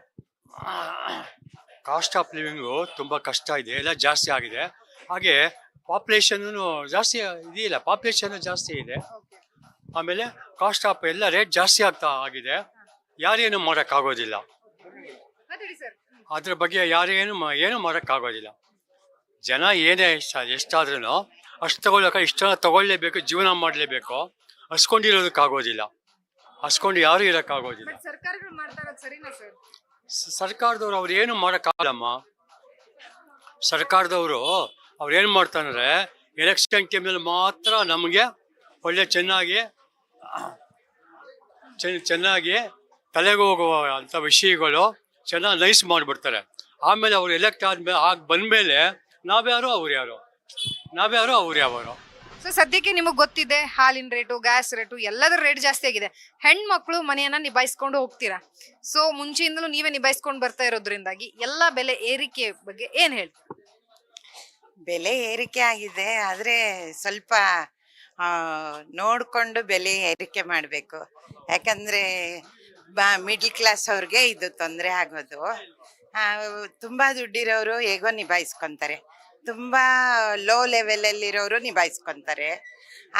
ಕಾಸ್ಟ್ ಆಫ್ ಲಿವಿಂಗು ತುಂಬ ಕಷ್ಟ ಇದೆ ಎಲ್ಲ ಜಾಸ್ತಿ ಆಗಿದೆ. ಹಾಗೆ ಪಾಪ್ಯುಲೇಷನ್ ಜಾಸ್ತಿ ಇದೆಯಲ್ಲ ಪಾಪ್ಯುಲೇಷನ್ ಜಾಸ್ತಿ ಇದೆ. ಆಮೇಲೆ ಕಾಸ್ಟ್ ಆಫ್ ಎಲ್ಲ ರೇಟ್ ಜಾಸ್ತಿ ಆಗ್ತಾ ಆಗಿದೆ. ಯಾರೇನು ಮಾಡೋಕ್ಕಾಗೋದಿಲ್ಲ ಅದ್ರ ಬಗ್ಗೆ ಯಾರೇನು ಏನು ಮಾಡೋಕ್ಕಾಗೋದಿಲ್ಲ ಜನ ಏನೇ ಇಷ್ಟ ಎಷ್ಟಾದ್ರೂ ಅಷ್ಟು ತಗೊಳ್ಳೋಕೆ ಇಷ್ಟನ ತಗೊಳ್ಳೇಬೇಕು ಜೀವನ ಮಾಡಲೇಬೇಕು. ಹಸ್ಕೊಂಡಿರೋದಕ್ಕಾಗೋದಿಲ್ಲ. ಹಸ್ಕೊಂಡು ಯಾರು ಇರೋಕ್ಕಾಗೋದಿಲ್ಲ. ಸರ್ಕಾರದವರು ಸರ್ಕಾರಗಳು ಮಾಡ್ತಾ ಇರೋದು ಸರಿನಾ ಸರ್? ಸ- ಸರ್ಕಾರದವ್ರು ಅವ್ರು ಏನು ಮಾಡೋಕ್ಕಾಗಲ್ಲಮ್ಮ? ಸರ್ಕಾರದವರು ಅವ್ರು ಏನು ಮಾಡ್ತಾರಂದ್ರೆ ಎಲೆಕ್ಷನ್ ಟೈಮಲ್ಲಿ ಮಾತ್ರ ನಮಗೆ ಒಳ್ಳೆ ಚೆನ್ನಾಗಿ ಚೆನ್ನ- ಚೆನ್ನಾಗಿ ತಲೆಗೆ ಹೋಗುವ ಅಂಥ ವಿಷಯಗಳು ಚೆನ್ನಾಗಿ ನೈಸ್ ಮಾಡಿಬಿಡ್ತಾರೆ. ಆಮೇಲೆ ಅವ್ರು ಎಲೆಕ್ಟ್ ಆದ್ಮೇಲೆ ಆಗಿ ಬಂದಮೇಲೆ ನಾವ್ಯಾರು ಅವ್ರು ಯಾರು ನಾವ್ಯಾರು ಅವ್ರು ಯಾವರು ಸೊ ಸದ್ಯಕ್ಕೆ ನಿಮಗೆ ಗೊತ್ತಿದೆ ಹಾಲಿನ ರೇಟು ಗ್ಯಾಸ್ ರೇಟು ಎಲ್ಲದರ ರೇಟ್ ಜಾಸ್ತಿ ಆಗಿದೆ. ಹೆಣ್ಮಕ್ಳು ಮನೆಯನ್ನ ನಿಭಾಯಿಸ್ಕೊಂಡು ಹೋಗ್ತೀರಾ? ಸೊ ಮುಂಚೆಯಿಂದಲೂ ನೀವೇ ನಿಭಾಯಿಸ್ಕೊಂಡು ಬರ್ತಾ ಇರೋದ್ರಿಂದಾಗಿ ಎಲ್ಲ ಬೆಲೆ ಏರಿಕೆ ಬಗ್ಗೆ ಏನ್ ಹೇಳಿ ಬೆಲೆ ಏರಿಕೆ ಆಗಿದೆ ಆದರೆ ಸ್ವಲ್ಪ ಆ, ನೋಡಿಕೊಂಡು ಬೆಲೆ ಏರಿಕೆ ಮಾಡಬೇಕು. ಯಾಕಂದರೆ ಬಾ ಮಿಡ್ಲ್ ಕ್ಲಾಸ್ ಅವ್ರಿಗೆ ಇದು ತೊಂದರೆ ಆಗೋದು. ಆ, ತುಂಬ ದುಡ್ಡಿರೋರು ಹೇಗೋ ನಿಭಾಯಿಸ್ಕೊತಾರೆ. ತುಂಬ ಲೋ ಲೆವೆಲಲ್ಲಿರೋರು ನಿಭಾಯಿಸ್ಕೊತಾರೆ.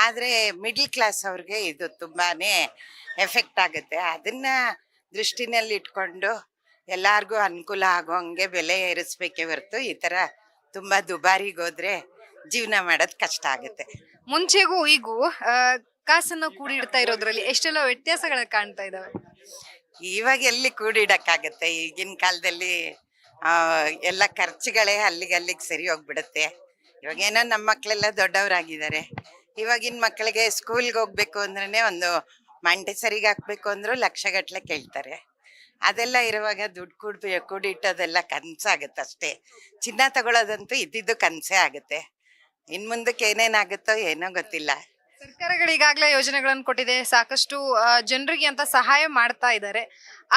ಆದರೆ ಮಿಡ್ಲ್ ಕ್ಲಾಸ್ ಅವ್ರಿಗೆ ಇದು ತುಂಬಾ ಎಫೆಕ್ಟ್ ಆಗುತ್ತೆ. ಅದನ್ನು ದೃಷ್ಟಿನಲ್ಲಿ ಇಟ್ಕೊಂಡು ಎಲ್ಲರಿಗೂ ಅನುಕೂಲ ಆಗೋ ಹಂಗೆ ಬೆಲೆ ಏರಿಸ್ಬೇಕೇ ಹೊರತು ಈ ಥರ ತುಂಬ ದುಬಾರಿಗೆ ಹೋದ್ರೆ ಜೀವನ ಮಾಡೋದು ಕಷ್ಟ ಆಗುತ್ತೆ. ಮುಂಚೆಗೂ ಈಗೂ ಕಾಸನ್ನು ಕೂಡಿಡ್ತಾ ಇರೋದ್ರಲ್ಲಿ ಎಷ್ಟೆಲ್ಲ ವ್ಯತ್ಯಾಸಗಳ ಕಾಣ್ತಾ ಇದಾವೆ. ಇವಾಗ ಎಲ್ಲಿ ಕೂಡಿಡಕ್ಕಾಗತ್ತೆ? ಈಗಿನ ಕಾಲದಲ್ಲಿ ಎಲ್ಲ ಖರ್ಚುಗಳೇ ಅಲ್ಲಿಗೆ ಅಲ್ಲಿಗೆ ಸರಿ ಹೋಗ್ಬಿಡುತ್ತೆ. ಇವಾಗೇನೋ ನಮ್ಮ ಮಕ್ಕಳೆಲ್ಲ ದೊಡ್ಡವರಾಗಿದ್ದಾರೆ. ಇವಾಗಿನ ಮಕ್ಕಳಿಗೆ ಸ್ಕೂಲ್ಗೆ ಹೋಗ್ಬೇಕು ಅಂದ್ರೆ ಒಂದು ಮಂಟೆಸರಿಗೆ ಹಾಕ್ಬೇಕು ಅಂದ್ರೂ ಲಕ್ಷಗಟ್ಟಲೆ ಕೇಳ್ತಾರೆ. ಅದೆಲ್ಲ ಇರುವಾಗ ದುಡ್ಡು ಕೂಡ್ ಕೂಡಿಟ್ಟೋದೆಲ್ಲ ಕನ್ಸಾಗುತ್ತೆ ಅಷ್ಟೇ. ಚಿನ್ನ ತಗೊಳ್ಳೋದಂತೂ ಇದ್ದಿದ್ದು ಕನಸೇ ಆಗುತ್ತೆ. ಇನ್ ಮುಂದಕ್ಕೆ ಏನೇನಾಗುತ್ತೋ ಏನೋ ಗೊತ್ತಿಲ್ಲ. ಸರ್ಕಾರಗಳು ಈಗಾಗಲೇ ಯೋಜನೆಗಳನ್ನು ಕೊಟ್ಟಿದೆ. ಸಾಕಷ್ಟು ಜನರಿಗೆ ಅಂತ ಸಹಾಯ ಮಾಡ್ತಾ ಇದ್ದಾರೆ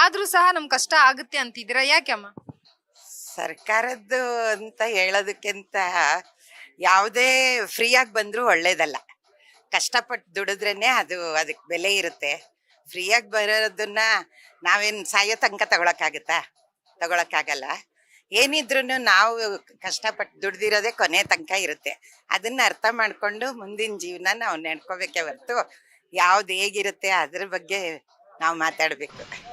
ಆದರೂ ಸಹ ನಮ್ ಕಷ್ಟ ಆಗುತ್ತೆ ಅಂತಿದ್ದೀರಾ? ಯಾಕೆ ಅಮ್ಮ? ಸರ್ಕಾರದ್ದು ಅಂತ ಹೇಳೋದಕ್ಕಿಂತ ಯಾವುದೇ ಫ್ರೀಯಾಗಿ ಬಂದರೂ ಒಳ್ಳೇದಲ್ಲ. ಕಷ್ಟಪಟ್ಟು ದುಡಿದ್ರೇನೆ ಅದು ಅದಕ್ಕೆ ಬೆಲೆ ಇರುತ್ತೆ. ಫ್ರೀಯಾಗಿ ಬರೋದನ್ನ ನಾವೇನು ಸಾಯೋ ತನಕ ತಗೊಳಕ್ಕಾಗತ್ತಾ? ತಗೊಳಕ್ಕಾಗಲ್ಲ. ಏನಿದ್ರು ನಾವು ಕಷ್ಟಪಟ್ಟು ದುಡ್ದಿರೋದೇ ಕೊನೆ ತನಕ ಇರುತ್ತೆ. ಅದನ್ನ ಅರ್ಥ ಮಾಡಿಕೊಂಡು ಮುಂದಿನ ಜೀವನ ನಾವು ನಡ್ಕೋಬೇಕೇ ಹೊರತು ಯಾವ್ದು ಹೇಗಿರುತ್ತೆ ಅದ್ರ ಬಗ್ಗೆ ನಾವು ಮಾತಾಡಬೇಕು.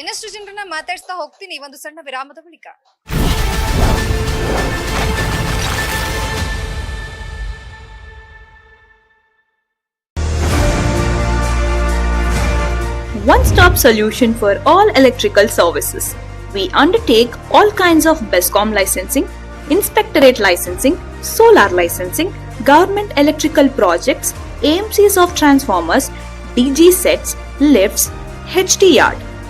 ಇನ್ನಷ್ಟು ಜನರನ್ನ ಮಾತಾಡ್ಸ್ತಾ ಹೋಗ್ತೀನಿ ಒಂದು ಸಣ್ಣ ವಿರಾಮದ ಬಳಿಕ one stop solution for all electrical services. We undertake all kinds of BESCOM licensing, inspectorate licensing, solar licensing, government electrical projects, AMCs of transformers, DG sets, lifts, HT yard,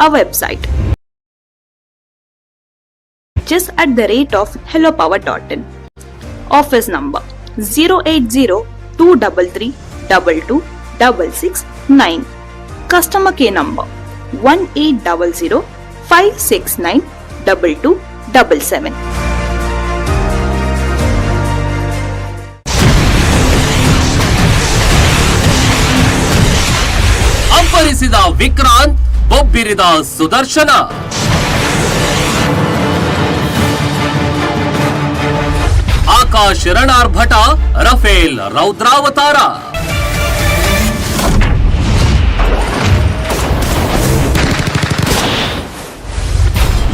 Our website just at the rate of hellopower.in. Office number 080-233-22-669. Customer care number 1800-569-2277. ಅಬ್ಬರಿಸಿದ Vikrant ಬೊಬ್ಬಿರಿದ ಸುದರ್ಶನ ಆಕಾಶ್ ರಣಾರ್ಭಟ Rafale ರೌದ್ರಾವತಾರ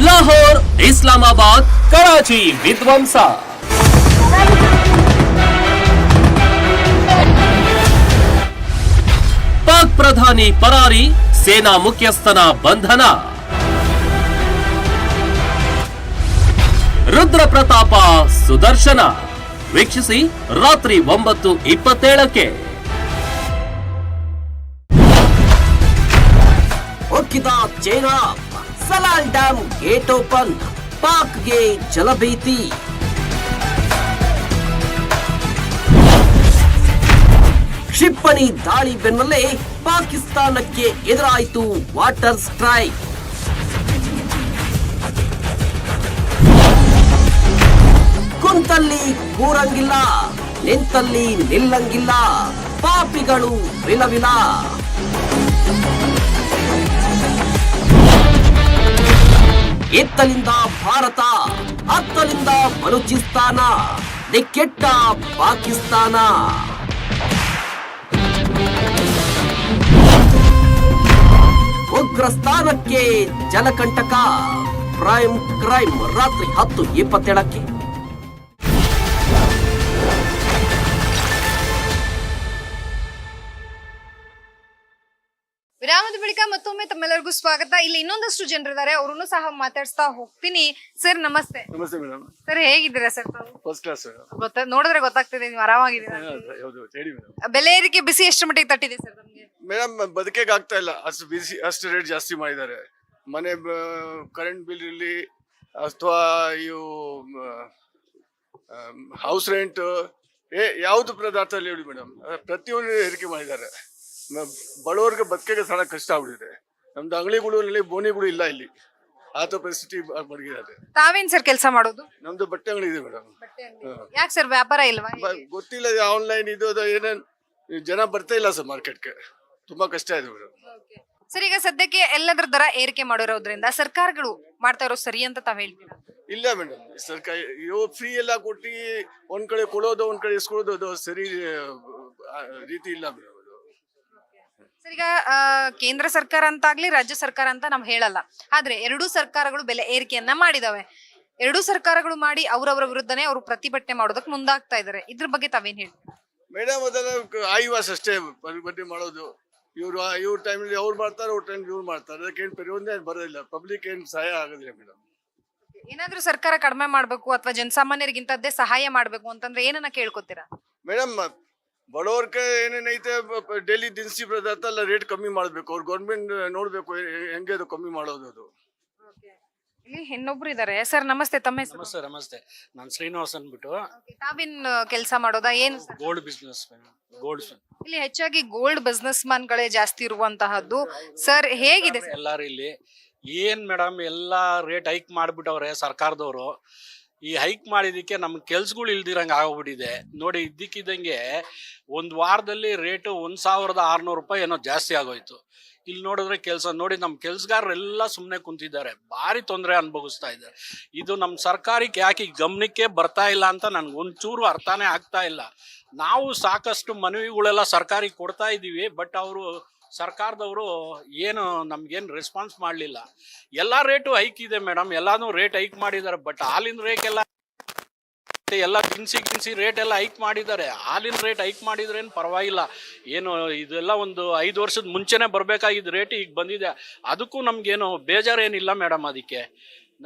Lahore Islamabad Karachi ವಿಧ್ವಂಸ ಪ್ರಧಾನಿ ಪರಾರಿ, ಸೇನಾ ಮುಖ್ಯಸ್ಥನ ಬಂಧನ. ರುದ್ರ ಪ್ರತಾಪ ಸುದರ್ಶನ. ವೀಕ್ಷಿಸಿ ರಾತ್ರಿ ಒಂಬತ್ತು ಇಪ್ಪತ್ತೇಳಕ್ಕೆ. ಒಕ್ಕಿದ China Salal dam gate open, ಪಾಕ್ಗೆ ಜಲಭೀತಿ. ಕ್ಷಿಪಣಿ ದಾಳಿ ಬೆನ್ನಲ್ಲೇ ಪಾಕಿಸ್ತಾನಕ್ಕೆ ಎದುರಾಯಿತು ವಾಟರ್ ಸ್ಟ್ರೈಕ್. ಕುಂತಲ್ಲಿ ಕೂರಂಗಿಲ್ಲ, ನಿಂತಲ್ಲಿ ನಿಲ್ಲಂಗಿಲ್ಲ, ಪಾಪಿಗಳು ವಿಲವಿಲ. ಎತ್ತಲಿಂದ ಭಾರತ ಅತ್ತಲಿಂದ ಬಲೂಚಿಸ್ತಾನ ದಿಕ್ಕೆಟ್ಟ ಪಾಕಿಸ್ತಾನ. ಉಗ್ರ ಸ್ಥಾನಕ್ಕೆ ಜಲಕಂಟಕ. Prime crime. ರಾತ್ರಿ ಹತ್ತು ಇಪ್ಪತ್ತೇಳಕ್ಕೆ. ವಿರಾಮದ ಬಳಿಕ ಮತ್ತೊಮ್ಮೆ ತಮ್ಮೆಲ್ಲರಿಗೂ ಸ್ವಾಗತ. ಇಲ್ಲಿ ಇನ್ನೊಂದಷ್ಟು ಜನರಿದ್ದಾರೆ. ಅವರನ್ನು ಸಹ ಮಾತಾಡ್ಸ್ತಾ ಹೋಗ್ತೀನಿ. ಸರ್ ನಮಸ್ತೆ. ನಮಸ್ತೆ ಮೇಡಮ್. ಸರ್ ಹೇಗಿದ್ದೀರಾ ಸರ್ ಫಸ್ಟ್ ಕ್ಲಾಸ್ ಗೊತ್ತ? ನೋಡಿದ್ರೆ ಗೊತ್ತಾಗ್ತಿದೆ ನೀವು ಆರಾಮಾಗಿದ್ದೀರಾ ಬೆಲೆ ಏರಿಕೆ ಬಿಸಿ ಎಷ್ಟು ಮಟ್ಟಿಗೆ ತಟ್ಟಿದೆ ಸರ್ ನಮ್ಗೆ ಮೇಡಮ್ ಬದುಕಿಗೆ ಆಗ್ತಾ ಇಲ್ಲ. ಅಷ್ಟು ಬಿಸಿ ಅಷ್ಟು ರೇಟ್ ಜಾಸ್ತಿ ಮಾಡಿದ್ದಾರೆ. ಮನೆ ಕರೆಂಟ್ ಬಿಲ್ ಇರಲಿ ಅಥವಾ ಇವು ಹೌಸ್ ರೆಂಟ್ ಏ ಯಾವುದು ಪದಾರ್ಥ ಅಲ್ಲಿ ಹೇಳಿ ಮೇಡಮ್? ಪ್ರತಿಯೊಂದು ಏರಿಕೆ ಮಾಡಿದ್ದಾರೆ. ಬಡವರಿಗೆ ಬದುಕಿಗೆ ಸಹ ಕಷ್ಟ ಆಗ್ಬಿಟ್ಟಿದೆ. ನಮ್ದು ಅಂಗಡಿಗಳು ಇಲ್ಲಿ ಬೋನಿಗಳು ಇಲ್ಲ ಇಲ್ಲಿ. ಆತ ಪರಿಸ್ಥಿತಿ ಮಡಗಿದ್ದಾರೆ ತಾವೇನ್ ಸರ್ ಕೆಲಸ ಮಾಡೋದು? ನಮ್ದು ಬಟ್ಟೆ ಅಂಗಡಿ ಇದೆ ಮೇಡಮ್. ಯಾಕೆ ಸರ್ ವ್ಯಾಪಾರ ಇಲ್ವಾ? ಗೊತ್ತಿಲ್ಲ ಆನ್ಲೈನ್ ಇದು ಅದು ಏನೇನ್ ಜನ ಬರ್ತಾ ಇಲ್ಲ ಸರ್ ಮಾರ್ಕೆಟ್ಗೆ ತುಂಬಾ ಕಷ್ಟ ಇದೆ ಮೇಡಮ್ ಸರ್ ಈಗ ಸದ್ಯಕ್ಕೆ ಎಲ್ಲದರ ದರ ಏರಿಕೆ ಮಾಡಿರೋದ್ರಿಂದ ಸರ್ಕಾರಗಳು ಮಾಡ್ತಾ ಇರೋ ಸರಿ ಅಂತ ತಾವ್ ಹೇಳ್ತೀರಾ? ಇಲ್ಲ ಮೇಡಮ್ ಸರ್ಕಾರ ಇವು ಫ್ರೀ ಎಲ್ಲ ಕೊಟ್ಟು ಒಂದ್ ಕಡೆ ಕೊಡೋದು ಒಂದ್ ಕಡೆ ಇಸ್ಕೊಳ್ಳೋದು ಅದು ಸರಿ ಆ, ರೀತಿ ಇಲ್ಲ ಮೇಡಮ್ ಅದು. ಸರ್ ಈಗ ಆ, ಕೇಂದ್ರ ಸರ್ಕಾರ ಅಂತಾಗ್ಲಿ ರಾಜ್ಯ ಸರ್ಕಾರ ಅಂತ ನಾವ್ ಹೇಳಲ್ಲ. ಆದ್ರೆ ಎರಡೂ ಸರ್ಕಾರಗಳು ಬೆಲೆ ಏರಿಕೆಯನ್ನ ಮಾಡಿದಾವೆ. ಎರಡೂ ಸರ್ಕಾರಗಳು ಮಾಡಿ ಅವರವರ ವಿರುದ್ಧನೇ ಅವರು ಪ್ರತಿಭಟನೆ ಮಾಡೋದಕ್ಕೆ ಮುಂದಾಗ್ತಾ ಇದಾರೆ. ಇದ್ರ ಬಗ್ಗೆ ತಾವೇನ್ ಹೇಳಿ ಮೇಡಮ್ ಅದನ್ನ ಆಯ್ವಾಸ್ ಅಷ್ಟೇ ಪ್ರತಿಭಟನೆ ಮಾಡೋದು. ಇವ್ರು ಇವ್ರ ಟೈಮಲ್ಲಿ ಅವ್ರು ಮಾಡ್ತಾರೆ ಅವ್ರ ಟೈಮ್ ಇವ್ರು ಮಾಡ್ತಾರೆ. ಅದಕ್ಕೆ ಏನು ಪರಿವೊಂದೇ ಬರೋದಿಲ್ಲ. ಪಬ್ಲಿಕ್ ಏನು ಸಹಾಯ ಆಗೋದಿಲ್ಲ ಮೇಡಮ್. ಏನಾದ್ರೂ ಸರ್ಕಾರ ಕಡಿಮೆ ಮಾಡಬೇಕು ಅಥವಾ ಜನಸಾಮಾನ್ಯರಿಗಿಂತದ್ದೇ ಸಹಾಯ ಮಾಡಬೇಕು ಅಂತಂದ್ರೆ ಏನನ್ನ ಕೇಳ್ಕೊತೀರಾ? ಮೇಡಮ್ ಬಡವ್ರಿಗೆ ಏನೇನೈತೆ ಡೈಲಿ ದಿನಸಿ ಪದಾರ್ಥ ಎಲ್ಲ ರೇಟ್ ಕಮ್ಮಿ ಮಾಡಬೇಕು. ಅವ್ರು ಗೌರ್ಮೆಂಟ್ ನೋಡಬೇಕು ಹೆಂಗೆ ಅದು ಕಮ್ಮಿ ಮಾಡೋದು ಅದು. ಇಲ್ಲಿ ಇನ್ನೊಬ್ರು ಇದಾರೆ. ಸರ್ ನಮಸ್ತೆ ತಮ್ಮ ಸರ್ ನಮಸ್ತೆ ನಮಸ್ತೆ. ನಾನು ಶ್ರೀನಿವಾಸ್ ಅಂದ್ಬಿಟ್ಟು. ತಾವಿನ್ ಕೆಲಸ ಮಾಡೋದಾ? ಏನು sir? ಗೋಲ್ಡ್ ಬಿಸ್ನೆಸ್ ಗೋಲ್ಡ್ ಇಲ್ಲಿ ಹೆಚ್ಚಾಗಿ ಗೋಲ್ಡ್ ಬಿಸ್ನೆಸ್ ಗಳೇ ಜಾಸ್ತಿ ಇರುವಂತಹದ್ದು. ಸರ್ ಹೇಗಿದೆ sir? ಎಲ್ಲಾರು ಇಲ್ಲಿ ಏನ್ ಮೇಡಮ್ ಎಲ್ಲ ರೇಟ್ ಹೈಕ್ ಮಾಡ್ಬಿಟ್ಟವ್ರೆ ಸರ್ಕಾರದವರು. ಈ ಹೈಕ್ ಮಾಡಿದಕ್ಕೆ ನಮ್ಗೆ ಕೆಲ್ಸಗಳು ಇಲ್ದಿರಂಗೆ ಆಗೋಗ್ಬಿಟ್ಟಿದೆ ನೋಡಿ ಇದ್ದಕ್ಕಿದ್ದಂಗೆ ಒಂದು ವಾರದಲ್ಲಿ ರೇಟು ಒಂದು ಸಾವಿರದ ಆರ್ನೂರು ರೂಪಾಯಿ ಏನೋ ಜಾಸ್ತಿ ಆಗೋಯ್ತು. ಇಲ್ಲಿ ನೋಡಿದ್ರೆ ಕೆಲಸ, ನೋಡಿ ನಮ್ಮ ಕೆಲ್ಸಗಾರರೆಲ್ಲ ಸುಮ್ಮನೆ ಕುಂತಿದ್ದಾರೆ. ಭಾರಿ ತೊಂದರೆ ಅನುಭವಿಸ್ತಾ ಇದ್ದಾರೆ ಇದು ನಮ್ಮ ಸರ್ಕಾರಕ್ಕೆ ಯಾಕೆ ಗಮನಕ್ಕೆ ಬರ್ತಾ ಇಲ್ಲ ಅಂತ ನನ್ಗೆ ಒಂಚೂರು ಅರ್ಥನೇ ಆಗ್ತಾ ಇಲ್ಲ. ನಾವು ಸಾಕಷ್ಟು ಮನವಿಗಳೆಲ್ಲ ಸರ್ಕಾರಿಗೆ ಕೊಡ್ತಾ ಇದ್ದೀವಿ ಬಟ್ ಅವರು, ಸರ್ಕಾರದವರು ಏನು, ನಮ್ಗೇನು ರೆಸ್ಪಾನ್ಸ್ ಮಾಡಲಿಲ್ಲ. ಎಲ್ಲ ರೇಟು ಹೈಕ್ ಇದೆ ಮೇಡಮ್, ಎಲ್ಲಾನು ರೇಟ್ ಹೈಕ್ ಮಾಡಿದ್ದಾರೆ, ಬಟ್ ಹಾಲಿನ ರೇಟ್ ಎಲ್ಲ ಎಲ್ಲ ದಿನಸಿ ಗಿನ್ಸಿ ರೇಟ್ ಎಲ್ಲ ಹೈಕ್ ಮಾಡಿದ್ದಾರೆ. ಹಾಲಿನ ರೇಟ್ ಹೈಕ್ ಮಾಡಿದ್ರೇನು ಪರವಾಗಿಲ್ಲ. ಏನು ಇದೆಲ್ಲ ಒಂದು ಐದು ವರ್ಷದ ಮುಂಚೆನೇ ಬರಬೇಕಾಗಿದ್ದ ರೇಟ್ ಈಗ ಬಂದಿದೆ. ಅದಕ್ಕೂ ನಮ್ಗೇನು ಬೇಜಾರೇನಿಲ್ಲ ಮೇಡಮ್ ಅದಕ್ಕೆ.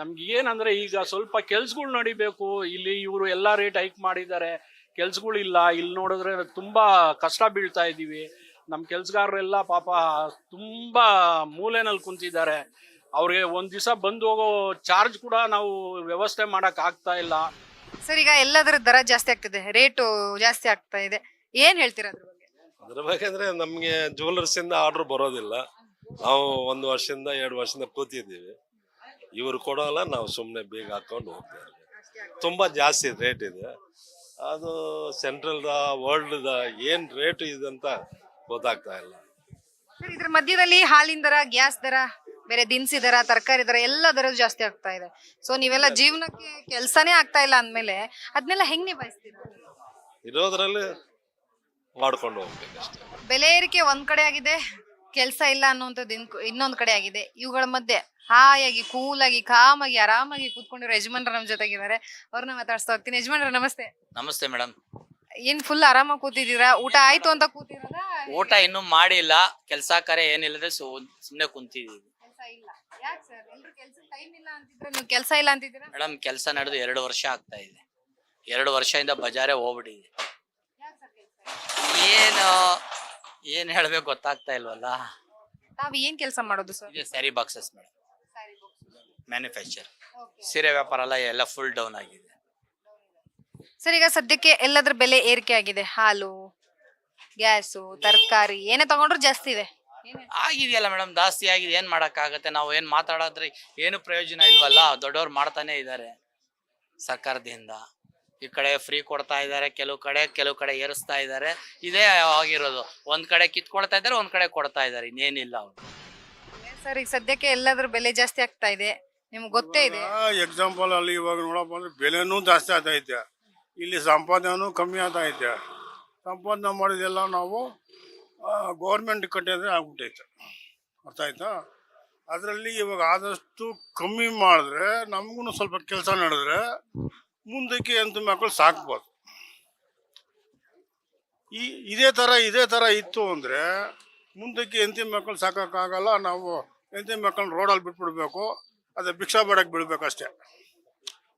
ನಮ್ಗೆ ಏನಂದ್ರೆ ಈಗ ಸ್ವಲ್ಪ ಕೆಲ್ಸಗಳು ನಡಿಬೇಕು. ಇಲ್ಲಿ ಇವರು ಎಲ್ಲ ರೇಟ್ ಹೈಕ್ ಮಾಡಿದ್ದಾರೆ. ಕೆಲ್ಸಗಳಿಲ್ಲ ಇಲ್ಲಿ. ನೋಡಿದ್ರೆ ತುಂಬ ಕಷ್ಟ ಬೀಳ್ತಾ ಇದ್ದೀವಿ ನಮ್ಮ ಕೆಲ್ಸಗಾರರೆಲ್ಲ ಪಾಪ ತುಂಬ ಮೂಲೆನಲ್ಲಿ ಕುಂತಿದ್ದಾರೆ. ಅವ್ರಿಗೆ ಒಂದು ದಿವಸ ಬಂದು ಹೋಗೋ ಚಾರ್ಜ್ ಕೂಡ ನಾವು ವ್ಯವಸ್ಥೆ ಮಾಡೋಕ್ಕಾಗ್ತಾ ಇಲ್ಲ. ಸರ್ ಈಗ ಎಲ್ಲದರ ದರ ಜಾಸ್ತಿ ಆಗ್ತಿದೆ ರೇಟು ಜಾಸ್ತಿ ಆಗ್ತಾ ಇದೆ. ಏನ್ ಹೇಳ್ತೀರಾ ಅದ್ರ ಬಗ್ಗೆ? ಅದ್ರ ಬಗ್ಗೆ ಅಂದ್ರೆ ನಮ್ಗೆ ಜುವೆಲ್ಲರ್ಸ್ ಇಂದ ಆರ್ಡರ್ ಬರೋದಿಲ್ಲ. ನಾವು ಒಂದು ವರ್ಷದಿಂದ ಎರಡು ವರ್ಷದಿಂದ ಕೂತಿದ್ದೀವಿ. ಇವರು ಕೊಡೋಲ್ಲ ನಾವು ಸುಮ್ಮನೆ ಬೇಗ ಹಾಕೊಂಡು ಹೋಗ್ತಾ ಇರ್ತೀವಿ ತುಂಬಾ ಜಾಸ್ತಿ ರೇಟ್ ಇದೆ. ಅದು ಸೆಂಟ್ರಲ್ ವರ್ಲ್ಡ್ ಏನ್ ರೇಟ್ ಇದೆ ಅಂತ ಗೊತ್ತಾಗ್ತಾ ಇಲ್ಲ. ಸರ್ ಇದ್ರ ಮಧ್ಯದಲ್ಲಿ ಹಾಲಿನ ದರ ಗ್ಯಾಸ್ ದರ ಬೇರೆ ದಿನಸಿ ದರ ತರಕಾರಿ ದರ ಎಲ್ಲ ದರ ಜಾಸ್ತಿ ಆಗ್ತಾ ಇದೆ. ಸೊ ನೀವೆಲ್ಲ ಜೀವನಕ್ಕೆ ಕೆಲಸನೇ ಆಗ್ತಾ ಇಲ್ಲ ಅಂದ್ಮೇಲೆ ಅದನ್ನೆಲ್ಲ ಹೆಂಗ್ ನಿಭಾಯಿಸ್ತೀರಾ? ಇರೋದ್ರಲ್ಲಿ ಮಾಡ್ಕೊಂಡು ಬೆಲೆ ಏರಿಕೆ ಒಂದ್ ಕಡೆ ಆಗಿದೆ ಕೆಲಸ ಇಲ್ಲ ಅನ್ನುವಂಥದ್ದು ಇನ್- ಇನ್ನೊಂದ್ ಕಡೆ ಆಗಿದೆ. ಇವುಗಳ ಮಧ್ಯೆ ಹಾಯಾಗಿ ಕೂಲಾಗಿ ಕಾಮಾಗಿ ಆರಾಮಾಗಿ ಕೂತ್ಕೊಂಡಿರೋ ಯಜಮಾನ್ರ ನಮ್ ಜೊತೆಗಿದ್ದಾರೆ. ಅವ್ರನ್ನ ಮಾತಾಡ್ಸ್ತಾ ಹೋಗ್ತೀನಿ. ಯಜಮಾನ್ರ ನಮಸ್ತೆ. ನಮಸ್ತೆ ಮೇಡಮ್. ಏನ್ ಫುಲ್ ಆರಾಮಾಗಿ ಕೂತಿದ್ದೀರಾ? ಊಟ ಆಯ್ತು ಅಂತ ಕೂತಿರಲ್ಲ ಊಟ ಇನ್ನೂ ಮಾಡಿಲ್ಲ. ಕೆಲಸ ಕಾರ್ಯ ಏನಿಲ್ಲದೆ ಸುಮ್ಮನೆ ಕುಂತಿದ್ದೀವಿ ಇಲ್ಲ. ಯಾಕೆ ಸರ್ ಎಲ್ರು ಕೆಲಸ ಟೈಮ್ ಇಲ್ಲ ಅಂತಿದ್ರೆ ನೀವು ಕೆಲಸ ಇಲ್ಲ ಅಂತಿದ್ದೀರಾ? ಮೇಡಮ್ ಕೆಲಸ ನಡೆದು ಎರಡು ವರ್ಷ ಆಗ್ತಾ ಇದೆ. ಎರಡು ವರ್ಷದಿಂದ ಬಜಾರೇ ಹೋಗ್ಬಿಟ್ಟಿದೆ. ಯಾಕ್ sir ಕೆಲ್ಸ ಇಲ್ಲ? ಏನು? ಹೇಳಬೇಕು ಗೊತ್ತಾಗ್ತಾ ಇಲ್ವಲ್ಲ? ತಾವ್ ಏನ್ ಕೆಲಸ ಮಾಡೋದು ಸರ್ ಇದು ಸ್ಯಾರಿ ಬಾಕ್ಸಸ್ ಮೇಡಮ್. ಮ್ಯಾನುಫ್ಯಾಕ್ಚರ್ ಸೀರೆ ವ್ಯಾಪಾರ ಎಲ್ಲ ಎಲ್ಲ ಫುಲ್ ಡೌನ್ ಆಗಿದೆ. ಸರ್ ಈಗ ಸದ್ಯಕ್ಕೆ ಎಲ್ಲದ್ರ ಬೆಲೆ ಏರಿಕೆ ಆಗಿದೆ? ಹಾಲು ಗ್ಯಾಸು ತರಕಾರಿ ಏನೇ ತಗೊಂಡ್ರು ಜಾಸ್ತಿ ಇದೆ. ಏನ್? ಆಗಿದೆಯಲ್ಲ ಮೇಡಮ್ ಜಾಸ್ತಿ ಆಗಿದೆ. ಏನ್ ಮಾಡಕ್ಕಾಗತ್ತೆ? ನಾವು ಏನ್ ಮಾತಾಡಿದ್ರೆ? ಏನು ಪ್ರಯೋಜನ ಇಲ್ವಲ್ಲ? ದೊಡ್ಡವ್ರು ಮಾಡ್ತಾನೆ ಇದ್ದಾರೆ ಸರ್ಕಾರದಿಂದ. ಈ ಕಡೆ ಫ್ರೀ ಕೊಡ್ತಾ ಇದ್ದಾರೆ ಕೆಲವು ಕಡೆ ಕೆಲವು ಕಡೆ ಏರಿಸ್ತಾ ಇದ್ದಾರೆ. ಇದೇ ಆಗಿರೋದು. ಒಂದ್ ಕಡೆ ಕಿತ್ಕೊಳ್ತಾ ಇದ್ದಾರೆ ಒಂದ್ ಕಡೆ ಕೊಡ್ತಾ ಇದ್ದಾರೆ. ಇನ್ನೇನಿಲ್ಲ ಅವ್ರು. ಸರ್ ಈಗ ಸದ್ಯಕ್ಕೆ ಎಲ್ಲಾದ್ರೂ ಬೆಲೆ ಜಾಸ್ತಿ ಆಗ್ತಾ ಇದೆ? ನಿಮ್ಗೆ ಗೊತ್ತೇ ಇದೆ? ಎಕ್ಸಾಂಪಲ್ ಅಲ್ಲಿ ಇವಾಗ ನೋಡಪ್ಪ ಅಂದ್ರೆ ಬೆಲೆನೂ ಜಾಸ್ತಿ ಆಗ್ತೈತೆ ಇಲ್ಲಿ ಸಂಪಾದನೆನೂ ಕಮ್ಮಿ ಆಗ್ತಾ ಇದೆ. ಸಂಪಾದನೆ ಮಾಡಿದೆಲ್ಲ ನಾವು ಗೌರ್ಮೆಂಟ್ ಕಟ್ಟಿದ್ರೆ ಆಗ್ಬಿಟ್ಟೈತೆ. ಅರ್ಥ ಆಯ್ತಾ? ಅದರಲ್ಲಿ ಇವಾಗ ಆದಷ್ಟು ಕಮ್ಮಿ ಮಾಡಿದ್ರೆ ನಮಗೂ ಸ್ವಲ್ಪ ಕೆಲಸ ನಡೆದ್ರೆ ಮುಂದಕ್ಕೆ ಎಂತ ಮಕ್ಕಳು ಸಾಕ್ಬೋದು. ಈ, ಇದೇ ಥರ ಇದೇ ಥರ ಇತ್ತು ಅಂದರೆ ಮುಂದಕ್ಕೆ ಎಂತಿ ಮಕ್ಕಳು ಸಾಕೋಕ್ಕಾಗಲ್ಲ, ನಾವು ಎಂತಿ ಮಕ್ಕಳನ್ನ ರೋಡಲ್ಲಿ ಬಿಟ್ಬಿಡ್ಬೇಕು, ಅದೇ ಭಿಕ್ಷಾ ಬೇಡಕ್ಕೆ ಬೀಳ್ಬೇಕಷ್ಟೇ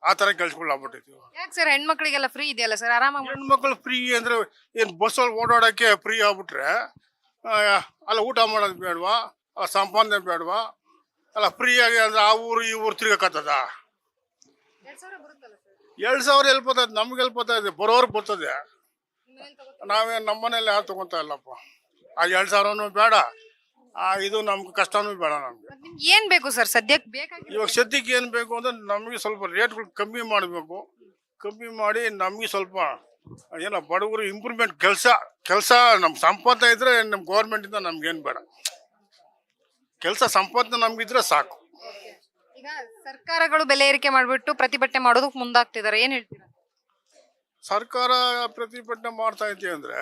ಆ ಥರ ಕೆಲ್ಸಗಳಾಗ್ಬಿಟ್ಟೈತಿ ಯಾಕೆ ಸರ್ ಹೆಣ್ಮಕ್ಳಿಗೆಲ್ಲ ಫ್ರೀ ಇದೆಯಲ್ಲ ಸರ್? ಆರಾಮಾಗಿ ಹೆಣ್ಮಕ್ಳು ಫ್ರೀ ಅಂದರೆ ಏನು ಬಸ್ಸಲ್ಲಿ ಓಡಾಡೋಕ್ಕೆ ಫ್ರೀ ಆಗ್ಬಿಟ್ರೆ ಅಲ್ಲ ಊಟ ಮಾಡೋದು ಬೇಡವಾ? ಅಲ್ಲ ಸಂಪಾದನೆ ಬೇಡವಾ? ಅಲ್ಲ ಫ್ರೀ ಆಗಿ ಅಂದರೆ ಆ ಊರು ಈ ಊರು ತಿರ್ಗಕ್ಕತ್ತದ ಎರಡು ಸಾವಿರ ಎಲ್ಲಿ ಬರ್ತದೆ ನಮ್ಗೆ ಎಲ್ಲಿ ಬರ್ತದೆ ಬರೋರ್ಗೆ ಬರ್ತದೆ. ನಾವೇನು ನಮ್ಮ ಮನೇಲಿ ಯಾರು ತಗೊಂತ ಇಲ್ಲಪ್ಪ? ಆ ಎರಡು ಸಾವಿರನೂ ಬೇಡ. ಆ ಇದು ನಮ್ಗೆ ಕಷ್ಟನೂ ಬೇಡ ನಮ್ಗೆ. ಏನ್ ಬೇಕು ಸರ್? ಸದ್ಯಕ್ಕೆ ಇವಾಗ ಸದ್ಯಕ್ಕೆ ಏನು ಬೇಕು ಅಂದ್ರೆ ನಮಗೆ ಸ್ವಲ್ಪ ರೇಟ್ಗಳು ಕಮ್ಮಿ ಮಾಡಬೇಕು. ಕಮ್ಮಿ ಮಾಡಿ ನಮಗೆ ಸ್ವಲ್ಪ ಏನೋ ಬಡವರು ಇಂಪ್ರೂವ್ಮೆಂಟ್ ಕೆಲಸ ಕೆಲಸ ನಮ್ಮ ಸಂಪತ್ತ ಇದ್ರೆ ನಮ್ಮ ಗೌರ್ಮೆಂಟಿಂದ ನಮ್ಗೇನು ಬೇಡ. ಕೆಲಸ ಸಂಪತ್ತು ನಮ್ಗಿದ್ರೆ ಸಾಕು. ಈಗ ಸರ್ಕಾರಗಳು ಬೆಲೆ ಏರಿಕೆ ಮಾಡ್ಬಿಟ್ಟು ಪ್ರತಿಭಟನೆ ಮಾಡೋದಕ್ಕೆ ಮುಂದಾಗ್ತಿದ್ದಾರೆ ಏನ್ ಹೇಳ್ತೀರಾ? ಸರ್ಕಾರ ಪ್ರತಿಭಟನೆ ಮಾಡ್ತಾ ಐತಿ ಅಂದ್ರೆ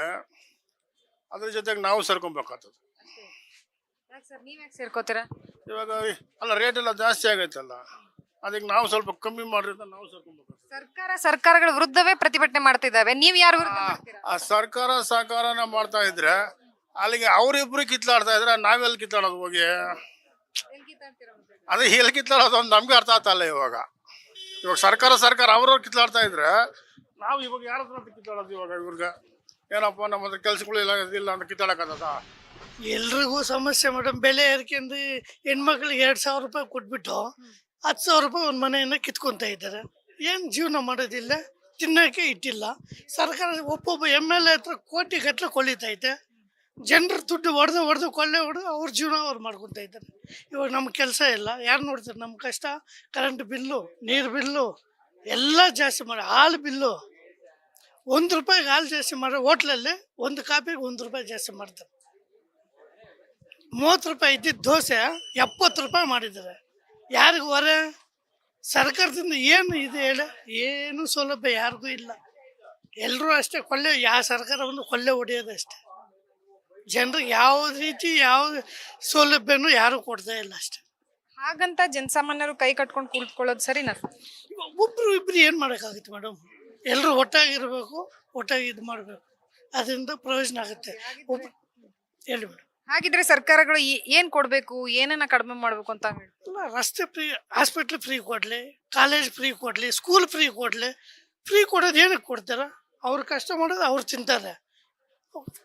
ಅದ್ರ ಜೊತೆಗೆ ನಾವು ಸೇರ್ಕೊಬೇಕಾಗ್ತದೆ. ಯಾಕೆ ಸರ್ ನೀವ್ ಯಾಕೆ ಸೇರ್ಕೋತೀರಾ? ಇವಾಗ ಅಲ್ಲ ರೇಟ್ ಎಲ್ಲ ಜಾಸ್ತಿ ಆಗೈತಲ್ಲ. ಅದಕ್ಕೆ ನಾವು ಸ್ವಲ್ಪ ಕಮ್ಮಿ ಮಾಡ್ರಿ ಅಂತ ನಾವು ಸೇರ್ಕೊಬೇಕು. ಸರ್ಕಾರ ಸರ್ಕಾರಗಳ ವಿರುದ್ಧವೇ ಪ್ರತಿಭಟನೆ ಮಾಡ್ತಿದ್ದಾವೆ. ನೀವ್ ಯಾರ ಆ ಸರ್ಕಾರ ಸಹಕಾರನ ಮಾಡ್ತಾ ಇದ್ರೆ ಅಲ್ಲಿಗೆ ಅವರಿಬ್ರು ಕಿತ್ಲಾಡ್ತಾ ಇದ್ರೆ ನಾವೆಲ್ಲಿ ಕಿತ್ಲಾಡೋದು ಹೋಗಿ? ಅದೇ ಎಲ್ಲಿ ಕಿತ್ಲಾಡೋದು ಅಂತ ನಮ್ಗೆ ಅರ್ಥ ಆಗ್ತಲ್ಲ ಇವಾಗ. ಇವಾಗ ಸರ್ಕಾರ ಸರ್ಕಾರ ಅವ್ರವ್ರು ಕಿತ್ಲಾಡ್ತಾ ಇದ್ರೆ ನಾವು ಇವಾಗ ಯಾರ ಹತ್ರ ಕಿತ್ತಾಡೋದು ಇವಾಗ ಇವ್ರಿಗೆ? ಏನಪ್ಪ ನಮ್ಮ ಹತ್ರ ಕೆಲ್ಸಗಳು ಇಲ್ಲ ಇಲ್ಲ ಅಂತ ಕಿತ್ತಾಡಕ್ಕದ ಎಲ್ರಿಗೂ ಸಮಸ್ಯೆ ಮೇಡಮ್. ಬೆಲೆ ಏರಿಕೆಂದು ಹೆಣ್ಮಕ್ಳಿಗೆ ಎರಡು ಸಾವಿರ ರೂಪಾಯಿ ಕೊಟ್ಬಿಟ್ಟು ಹತ್ತು ಸಾವಿರ ರೂಪಾಯಿ ಒಂದು ಮನೆಯನ್ನು ಕಿತ್ಕೊಂತ ಇದ್ದಾರೆ. ಏನು ಜೀವನ ಮಾಡೋದಿಲ್ಲ ತಿನ್ನೋಕ್ಕೆ ಇಟ್ಟಿಲ್ಲ. ಸರ್ಕಾರ ಒಬ್ಬೊಬ್ಬ ಎಂ ಎಲ್ ಎ ಹತ್ರ ಕೋಟಿ ಗಟ್ಟಲೆ ಕೊಳಿತೈತೆ ಜನರ ದುಡ್ಡು ಹೊಡೆದು ಹೊಡೆದು ಕೊಳ್ಳೆ ಹೊಡೆದು ಅವ್ರ ಜೀವನ ಅವ್ರು ಮಾಡ್ಕೊತ ಇದ್ದಾರೆ. ಇವಾಗ ನಮ್ಮ ಕೆಲಸ ಇಲ್ಲ. ಯಾರು ನೋಡ್ತಾರೆ? ನಮ್ಮ ಕಷ್ಟ. ಕರೆಂಟ್ ಬಿಲ್ಲು ನೀರು ಬಿಲ್ಲು ಎಲ್ಲ ಜಾಸ್ತಿ ಮಾಡಿ ಹಾಲು ಬಿಲ್ಲು. ಒಂದು ರೂಪಾಯಿಗೆ ಹಾಲು ಜಾಸ್ತಿ ಮಾಡಿ ಹೋಟ್ಲಲ್ಲಿ ಒಂದು ಕಾಪಿಗೆ ಒಂದು ರೂಪಾಯಿ ಜಾಸ್ತಿ ಮಾಡ್ತಾರೆ. ಮೂವತ್ತು ರೂಪಾಯಿ ಇದ್ದಿದ್ದ ದೋಸೆ ಎಪ್ಪತ್ತು ರೂಪಾಯಿ ಮಾಡಿದ್ದಾರೆ. ಯಾರಿಗೂ ಹೊರೆ? ಸರ್ಕಾರದಿಂದ ಏನು ಇದೆ ಹೇಳ? ಏನು ಸೌಲಭ್ಯ ಯಾರಿಗೂ ಇಲ್ಲ. ಎಲ್ಲರೂ ಅಷ್ಟೇ ಕೊಳ್ಳೆ ಯಾವ ಸರ್ಕಾರವನ್ನು ಕೊಳ್ಳೆ ಹೊಡೆಯೋದು ಅಷ್ಟೇ. ಜನರಿಗೆ ಯಾವ ರೀತಿ ಯಾವ ಸೌಲಭ್ಯನೂ ಯಾರು ಕೊಡ್ತಾ ಇಲ್ಲ ಅಷ್ಟೇ. ಹಾಗಂತ ಜನಸಾಮಾನ್ಯರು ಕೈ ಕಟ್ಕೊಂಡು ಕುಳಿತುಕೊಳ್ಳೋದು ಸರಿ ನಾನು ಒಬ್ಬರು ಇಬ್ರು ಏನು ಮಾಡೋಕ್ಕಾಗುತ್ತೆ ಮೇಡಮ್? ಎಲ್ಲರೂ ಒಟ್ಟಾಗಿರಬೇಕು ಒಟ್ಟಾಗಿ ಇದು ಮಾಡಬೇಕು. ಅದರಿಂದ ಪ್ರಯೋಜನ ಆಗುತ್ತೆ. ಒಬ್ಬ- ಹೇಳಿ ಮೇಡಮ್. ಹಾಗಿದ್ರೆ ಸರ್ಕಾರಗಳು ಈ- ಏನ್ ಕೊಡ್ಬೇಕು ಏನನ್ನ ಕಡಿಮೆ ಮಾಡ್ಬೇಕು ಅಂತ ರಸ್ತೆ ಫ್ರೀ, ಹಾಸ್ಪಿಟ್ಲ್ ಫ್ರೀ ಕೊಡಲಿ, ಕಾಲೇಜ್ ಫ್ರೀ ಕೊಡಲಿ, ಸ್ಕೂಲ್ ಫ್ರೀ ಕೊಡಲಿ, ಫ್ರೀ ಕೊಡೋದು ಏನಕ್ಕೆ ಕೊಡ್ತಾರ? ಅವ್ರು ಕಷ್ಟ ಮಾಡೋದು ಅವ್ರು ತಿಂತಾರೆ.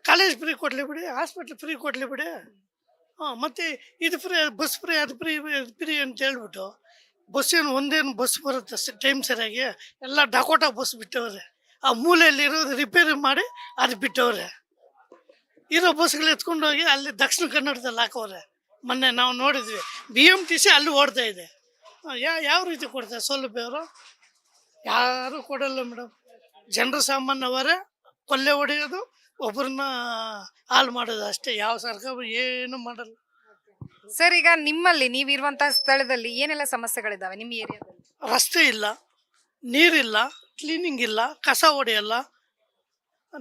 ಕಾಲೇಜ್ ಫ್ರೀ ಕೊಡಲಿ ಬಿಡಿ, ಹಾಸ್ಪಿಟ್ಲ್ ಫ್ರೀ ಕೊಡ್ಲಿ ಬಿಡಿ. ಹಾಂ, ಮತ್ತು ಇದು ಫ್ರೀ, ಬಸ್ ಫ್ರೀ, ಅದು ಫ್ರೀ ಫ್ರೀ ಅಂತ ಹೇಳ್ಬಿಟ್ಟು ಬಸ್ ಏನು, ಒಂದೇನು ಬಸ್ ಬರುತ್ತೆ ಟೈಮ್ ಸರಿಯಾಗಿ, ಎಲ್ಲ ಡಕೋಟ ಬಸ್ ಬಿಟ್ಟವ್ರೆ. ಆ ಮೂಲೆಯಲ್ಲಿ ಇರೋದು ರಿಪೇರಿ ಮಾಡಿ ಅದು ಬಿಟ್ಟವ್ರೆ. ಇರೋ ಬಸ್ಗಳು ಎತ್ಕೊಂಡು ಹೋಗಿ ಅಲ್ಲಿ ದಕ್ಷಿಣ ಕನ್ನಡದಲ್ಲಿ ಹಾಕೋರೆ. ಮೊನ್ನೆ ನಾವು ನೋಡಿದ್ವಿ. ಬಿ ಎಂ ಟಿ ಸಿ ಅಲ್ಲಿ ಓಡ್ತಾ ಇದೆ. ಯಾ- ಯಾವ ರೀತಿ ಕೊಡ್ತಾರೆ ಸೌಲಭ್ಯ ಅವರು? ಯಾರು ಕೊಡಲ್ಲ ಮೇಡಮ್. ಜನರು ಸಾಮಾನ್ಯವರೇ ಕೊಲ್ಲೆ ಹೊಡೆಯೋದು ಒಬ್ಬರನ್ನ ಹಾಳು ಮಾಡೋದು ಅಷ್ಟೇ. ಯಾವ ಸರ್ಕಾರ ಏನು ಮಾಡಲ್ಲ. ಸರ್ ಈಗ ನಿಮ್ಮಲ್ಲಿ ನೀವಿರುವಂತಹ ಸ್ಥಳದಲ್ಲಿ ಏನೆಲ್ಲ ಸಮಸ್ಯೆಗಳಿದಾವೆ ನಿಮ್ಮ ಏರಿಯಾದಲ್ಲಿ? ರಸ್ತೆ ಇಲ್ಲ ನೀರಿಲ್ಲ ಕ್ಲೀನಿಂಗ್ ಇಲ್ಲ ಕಸ ಹೊಡೆಯಲ್ಲ.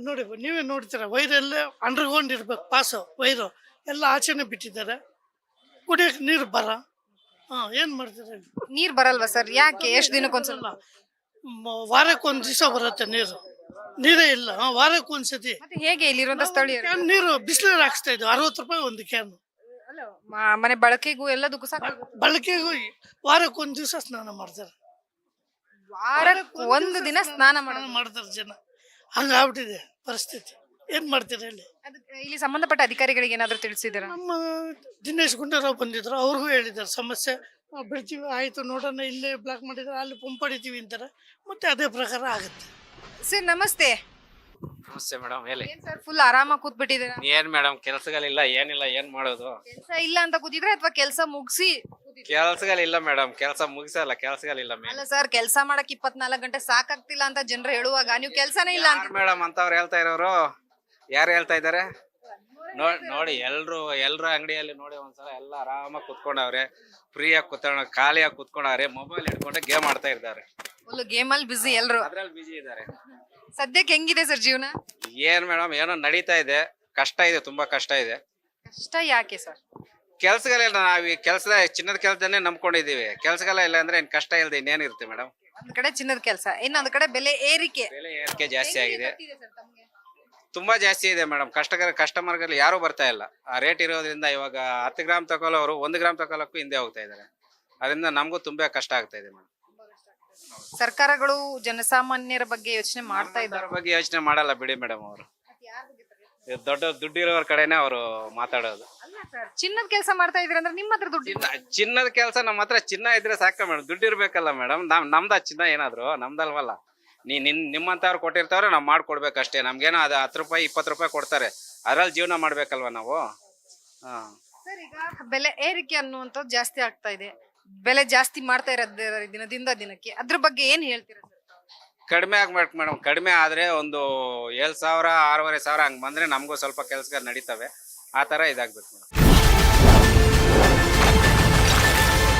ನೋಡಿ ನೀವೇ ನೋಡ್ತೀರ ವೈರಲ್ಲೇ ಅಂಡರ್ಗ್ರೌಂಡ್ ಇರ್ಬೇಕು ಪಾಸು ವೈರು. ಎಲ್ಲ ಆಚೆನೆ ಬಿಟ್ಟಿದ್ದಾರೆ. ಕುಡಿಯೋಕೆ ನೀರು ಬರ. ಹಾಂ ಏನು ಮಾಡ್ತಾರೆ? ನೀರ್ ಬರಲ್ವಾ ಸರ್? ಯಾಕೆ? ಎಷ್ಟು ದಿನಕ್ಕೊಂದ್ಸಲ? ವಾರಕ್ಕೊಂದು ದಿವಸ ಬರುತ್ತೆ ನೀರು. ನೀರೇ ಇಲ್ಲ. ವಾರಕ್ಕೆ ವಾರಕ್ಕೊಂದ್ಸತಿ. ಮತ್ತೆ ಹೇಗೆ ಇಲ್ಲಿರುವಂತ ಕ್ಯಾನ್ ನೀರು ಬಿಸಿಲಲ್ಲಿ ಹಾಕ್ಸ್ತಾ ಇದ್ವಿ. ಅರವತ್ತು ರೂಪಾಯಿ ಒಂದು ಕ್ಯಾನ್. ಮನೆ ಬಳಕೆಗೂ ಎಲ್ಲದಕ್ಕೂ ಸಾಕು. ಬಳಕೆಗೂ ವಾರಕ್ಕೊಂದು ದಿವಸ ಸ್ನಾನ ಮಾಡ್ತಾರೆ. ವಾರಕ್ಕೆ ಒಂದು ದಿನ ಸ್ನಾನ ಸ್ನಾನ ಮಾಡ್ತಾರೆ ಜನ. ಹಂಗಾಗ್ಬಿಟ್ಟಿದೆ ಪರಿಸ್ಥಿತಿ. ಏನ್ ಮಾಡ್ತೀರಾ ಇಲ್ಲಿ ಅದಕ್ಕೆ ಇಲ್ಲಿ ಸಂಬಂಧಪಟ್ಟ ಅಧಿಕಾರಿಗಳಿಗೆ ಏನಾದ್ರು ತಿಳಿಸಿದ್ದೀರಾ ನಮ್ಮ ದಿನೇಶ್ ಗುಂಡೂರಾವ್ ಬಂದಿದ್ರು ಅವ್ರಿಗೂ ಹೇಳಿದ್ದಾರೆ ಸಮಸ್ಯೆ ನಾವು ಬಿಡ್ತೀವಿ ಆಯ್ತು ನೋಡೋಣ ಇಲ್ಲೇ ಬ್ಲಾಕ್ ಮಾಡಿದ್ರೆ ಅಲ್ಲಿ ಪಂಪ್ ಹೊಡಿತೀವಿ ಅಂತಾರೆ ಮತ್ತೆ ಅದೇ ಪ್ರಕಾರ ಆಗುತ್ತೆ. ಸರ್ ನಮಸ್ತೆ. ನಮಸ್ತೆ ಮೇಡಮ್ ಹೇಳಿ. ಏನ್ ಸರ್ ಫುಲ್ ಆರಾಮಾಗಿ ಕೂತ್ಬಿಟ್ಟಿದ್ದೀರಾ? ಏನ್ ಮೇಡಮ್ ಕೆಲಸಗಳಿಲ್ಲ ಏನಿಲ್ಲ ಏನ್ ಮಾಡೋದು? ಕೆಲಸ ಇಲ್ಲ ಅಂತ ಕೂತಿದ್ರೆ ಅಥವಾ ಕೆಲಸ ಮುಗಿಸಿ ಕೆಲ್ಸಗಳಿಲ್ಲ ಮೇಡಮ್ ಕೆಲಸ ಮುಗಿಸಲ್ಲ ಕೆಲ್ಸಗಳಿಲ್ಲ ಅಲ್ಲ ಸರ್ ಕೆಲಸ ಮಾಡಕ್ ಇಪ್ಪತ್ನಾಲ್ಕು ಗಂಟೆ ಸಾಕಾಗ್ತಿಲ್ಲ ಅಂತ ಜನರು ಹೇಳುವಾಗ ನೀವು ಕೆಲಸನೇ ಇಲ್ಲ ಅಂತ ಮೇಡಮ್ ಅಂತವ್ರು ಹೇಳ್ತಾ ಇರೋರು? ಯಾರು ಹೇಳ್ತಾ ಇದ್ದಾರೆ? ನೋಡ್ ನೋಡಿ ಎಲ್ರು ಎಲ್ರು ಅಂಗಡಿಯಲ್ಲಿ ನೋಡಿ ಒಂದ್ಸಲ ಎಲ್ಲ ಆರಾಮಾಗಿ ಕುತ್ಕೊಂಡವ್ರೆ. ಫ್ರೀಯಾಗಿ ಕುತ್ಕೊಂಡ ಖಾಲಿಯಾಗಿ ಕುತ್ಕೊಂಡವ್ರೆ. ಮೊಬೈಲ್ ಹಿಡ್ಕೊಂಡು ಗೇಮ್ ಆಡ್ತಾ ಇದ್ದಾರೆ. ಫುಲ್ ಗೇಮ್ ಅಲ್ಲಿ ಬಿಸಿ ಎಲ್ರು. ಅದ್ರಲ್ಲಿ ಬಿಜಿ ಇದ್ದಾರೆ. ಸದ್ಯಕ್ಕೆ ಹೆಂಗಿದೆ ಸರ್ ಜೀವನ? ಏನ್ ಮೇಡಮ್ ಏನೋ ನಡೀತಾ ಇದೆ. ಕಷ್ಟ ಇದೆ ತುಂಬಾ ಕಷ್ಟ ಇದೆ. ಕಷ್ಟ ಯಾಕೆ ಸರ್? ಕೆಲ್ಸಗಳೆಲ್ಲ ನಾವ್ ಈ ಕೆಲ್ಸದ ಚಿನ್ನದ ಕೆಲ್ಸದನ್ನೇ ನಂಬ್ಕೊಂಡಿದೀವಿ ಕೆಲ್ಸಗಳ ಇಲ್ಲ ಅಂದ್ರೆ ಏನ್ ಕಷ್ಟ ಇಲ್ಲದೆ ಇನ್ನೇನಿರುತ್ತೆ ಮೇಡಮ್? ಒಂದ್ ಕಡೆ ಚಿನ್ನದ ಕೆಲಸ ಇನ್ನೊಂದ್ ಕಡೆ ಬೆಲೆ ಏರಿಕೆ. ಬೆಲೆ ಏರಿಕೆ ಜಾಸ್ತಿ ಆಗಿದೆ. ತುಂಬಾ ಜಾಸ್ತಿ ಇದೆ ಮೇಡಮ್. ಕಷ್ಟಕರ ಕಸ್ಟಮರ್ಗಳು ಯಾರು ಬರ್ತಾ ಇಲ್ಲ. ಆ ರೇಟ್ ಇರೋದ್ರಿಂದ ಇವಾಗ ಹತ್ತು ಗ್ರಾಮ್ ತಗೊಳ್ಳೋರು ಒಂದು ಗ್ರಾಮ್ ತಗೊಳ್ಳೋಕ್ಕೂ ಹಿಂದೆ ಹೋಗ್ತಾ ಇದ್ದಾರೆ. ಅದರಿಂದ ನಮಗೂ ತುಂಬಾ ಕಷ್ಟ ಆಗ್ತಾ ಇದೆ ಮೇಡಮ್. ಸರ್ಕಾರಗಳು ಜನಸಾಮಾನ್ಯರ ಬಗ್ಗೆ ಯೋಚನೆ ಮಾಡ್ತಾ ಇದ್ದಾರೆ. ಅದ್ರ ಬಗ್ಗೆ ಯೋಚನೆ ಮಾಡಲ್ಲ ಬಿಡಿ ಮೇಡಮ್ ಅವರು. ದೊಡ್ಡ ದುಡ್ಡಿರೋರ ಕಡೆನೆ ಅವರು ಮಾತಾಡೋದು. ಅಲ್ಲ ಸರ್ ಚಿನ್ನದ ಕೆಲಸ ಮಾಡ್ತಾ ಇದ್ರೆ ಅಂದ್ರೆ ನಿಮ್ಮ ಹತ್ರ ದುಡ್ಡು ಚಿನ್ನ ಚಿನ್ನದ ಕೆಲಸ ನಮ್ಮ ಹತ್ರ ಚಿನ್ನ ಇದ್ರೆ ಸಾಕ ಮೇಡಮ್ ದುಡ್ಡು ಇರ್ಬೇಕಲ್ಲ ಮೇಡಮ್ ನಮ್ ನಮ್ದ ಚಿನ್ನ ಏನಾದ್ರು ನಮ್ದಲ್ವಲ್ಲ. ನೀ ನಿನ್ ನಿಮ್ಮಂತವ್ರು ಕೊಟ್ಟಿರ್ತಾವ್ರೆ ನಾವು ಮಾಡ್ಕೊಡ್ಬೇಕಷ್ಟೇ. ನಮ್ಗೇನೋ ಅದು ಹತ್ತು ರೂಪಾಯಿ ಇಪ್ಪತ್ತು ರೂಪಾಯಿ ಕೊಡ್ತಾರೆ. ಅದ್ರಲ್ಲಿ ಜೀವನ ಮಾಡ್ಬೇಕಲ್ವ ನಾವು? ಹಾ. ಸರ್ ಈಗ ಬೆಲೆ ಏರಿಕೆ ಅನ್ನುವಂಥದ್ದು ಜಾಸ್ತಿ ಆಗ್ತಾ ಇದೆ. ಬೆಲೆ ಜಾಸ್ತಿ ಮಾಡ್ತಾ ಇರೋದು ದಿನದಿಂದ ದಿನಕ್ಕೆ. ಅದ್ರ ಬಗ್ಗೆ ಏನ್ ಹೇಳ್ತೀರಾ ಸರ್? ಕಡಿಮೆ ಆಗ್ಬೇಕು ಮೇಡಮ್. ಕಡಿಮೆ ಆದ್ರೆ ಒಂದು ಏಳು ಸಾವಿರ, ಆರೂವರೆ ಸಾವಿರ ಹಂಗ್ ಬಂದ್ರೆ ನಮಗೂ ಸ್ವಲ್ಪ ಕೆಲಸಗಳು ನಡೀತವೆ. ಆ ತರ ಇದಾಗ್ಬೇಕು ಮೇಡಮ್.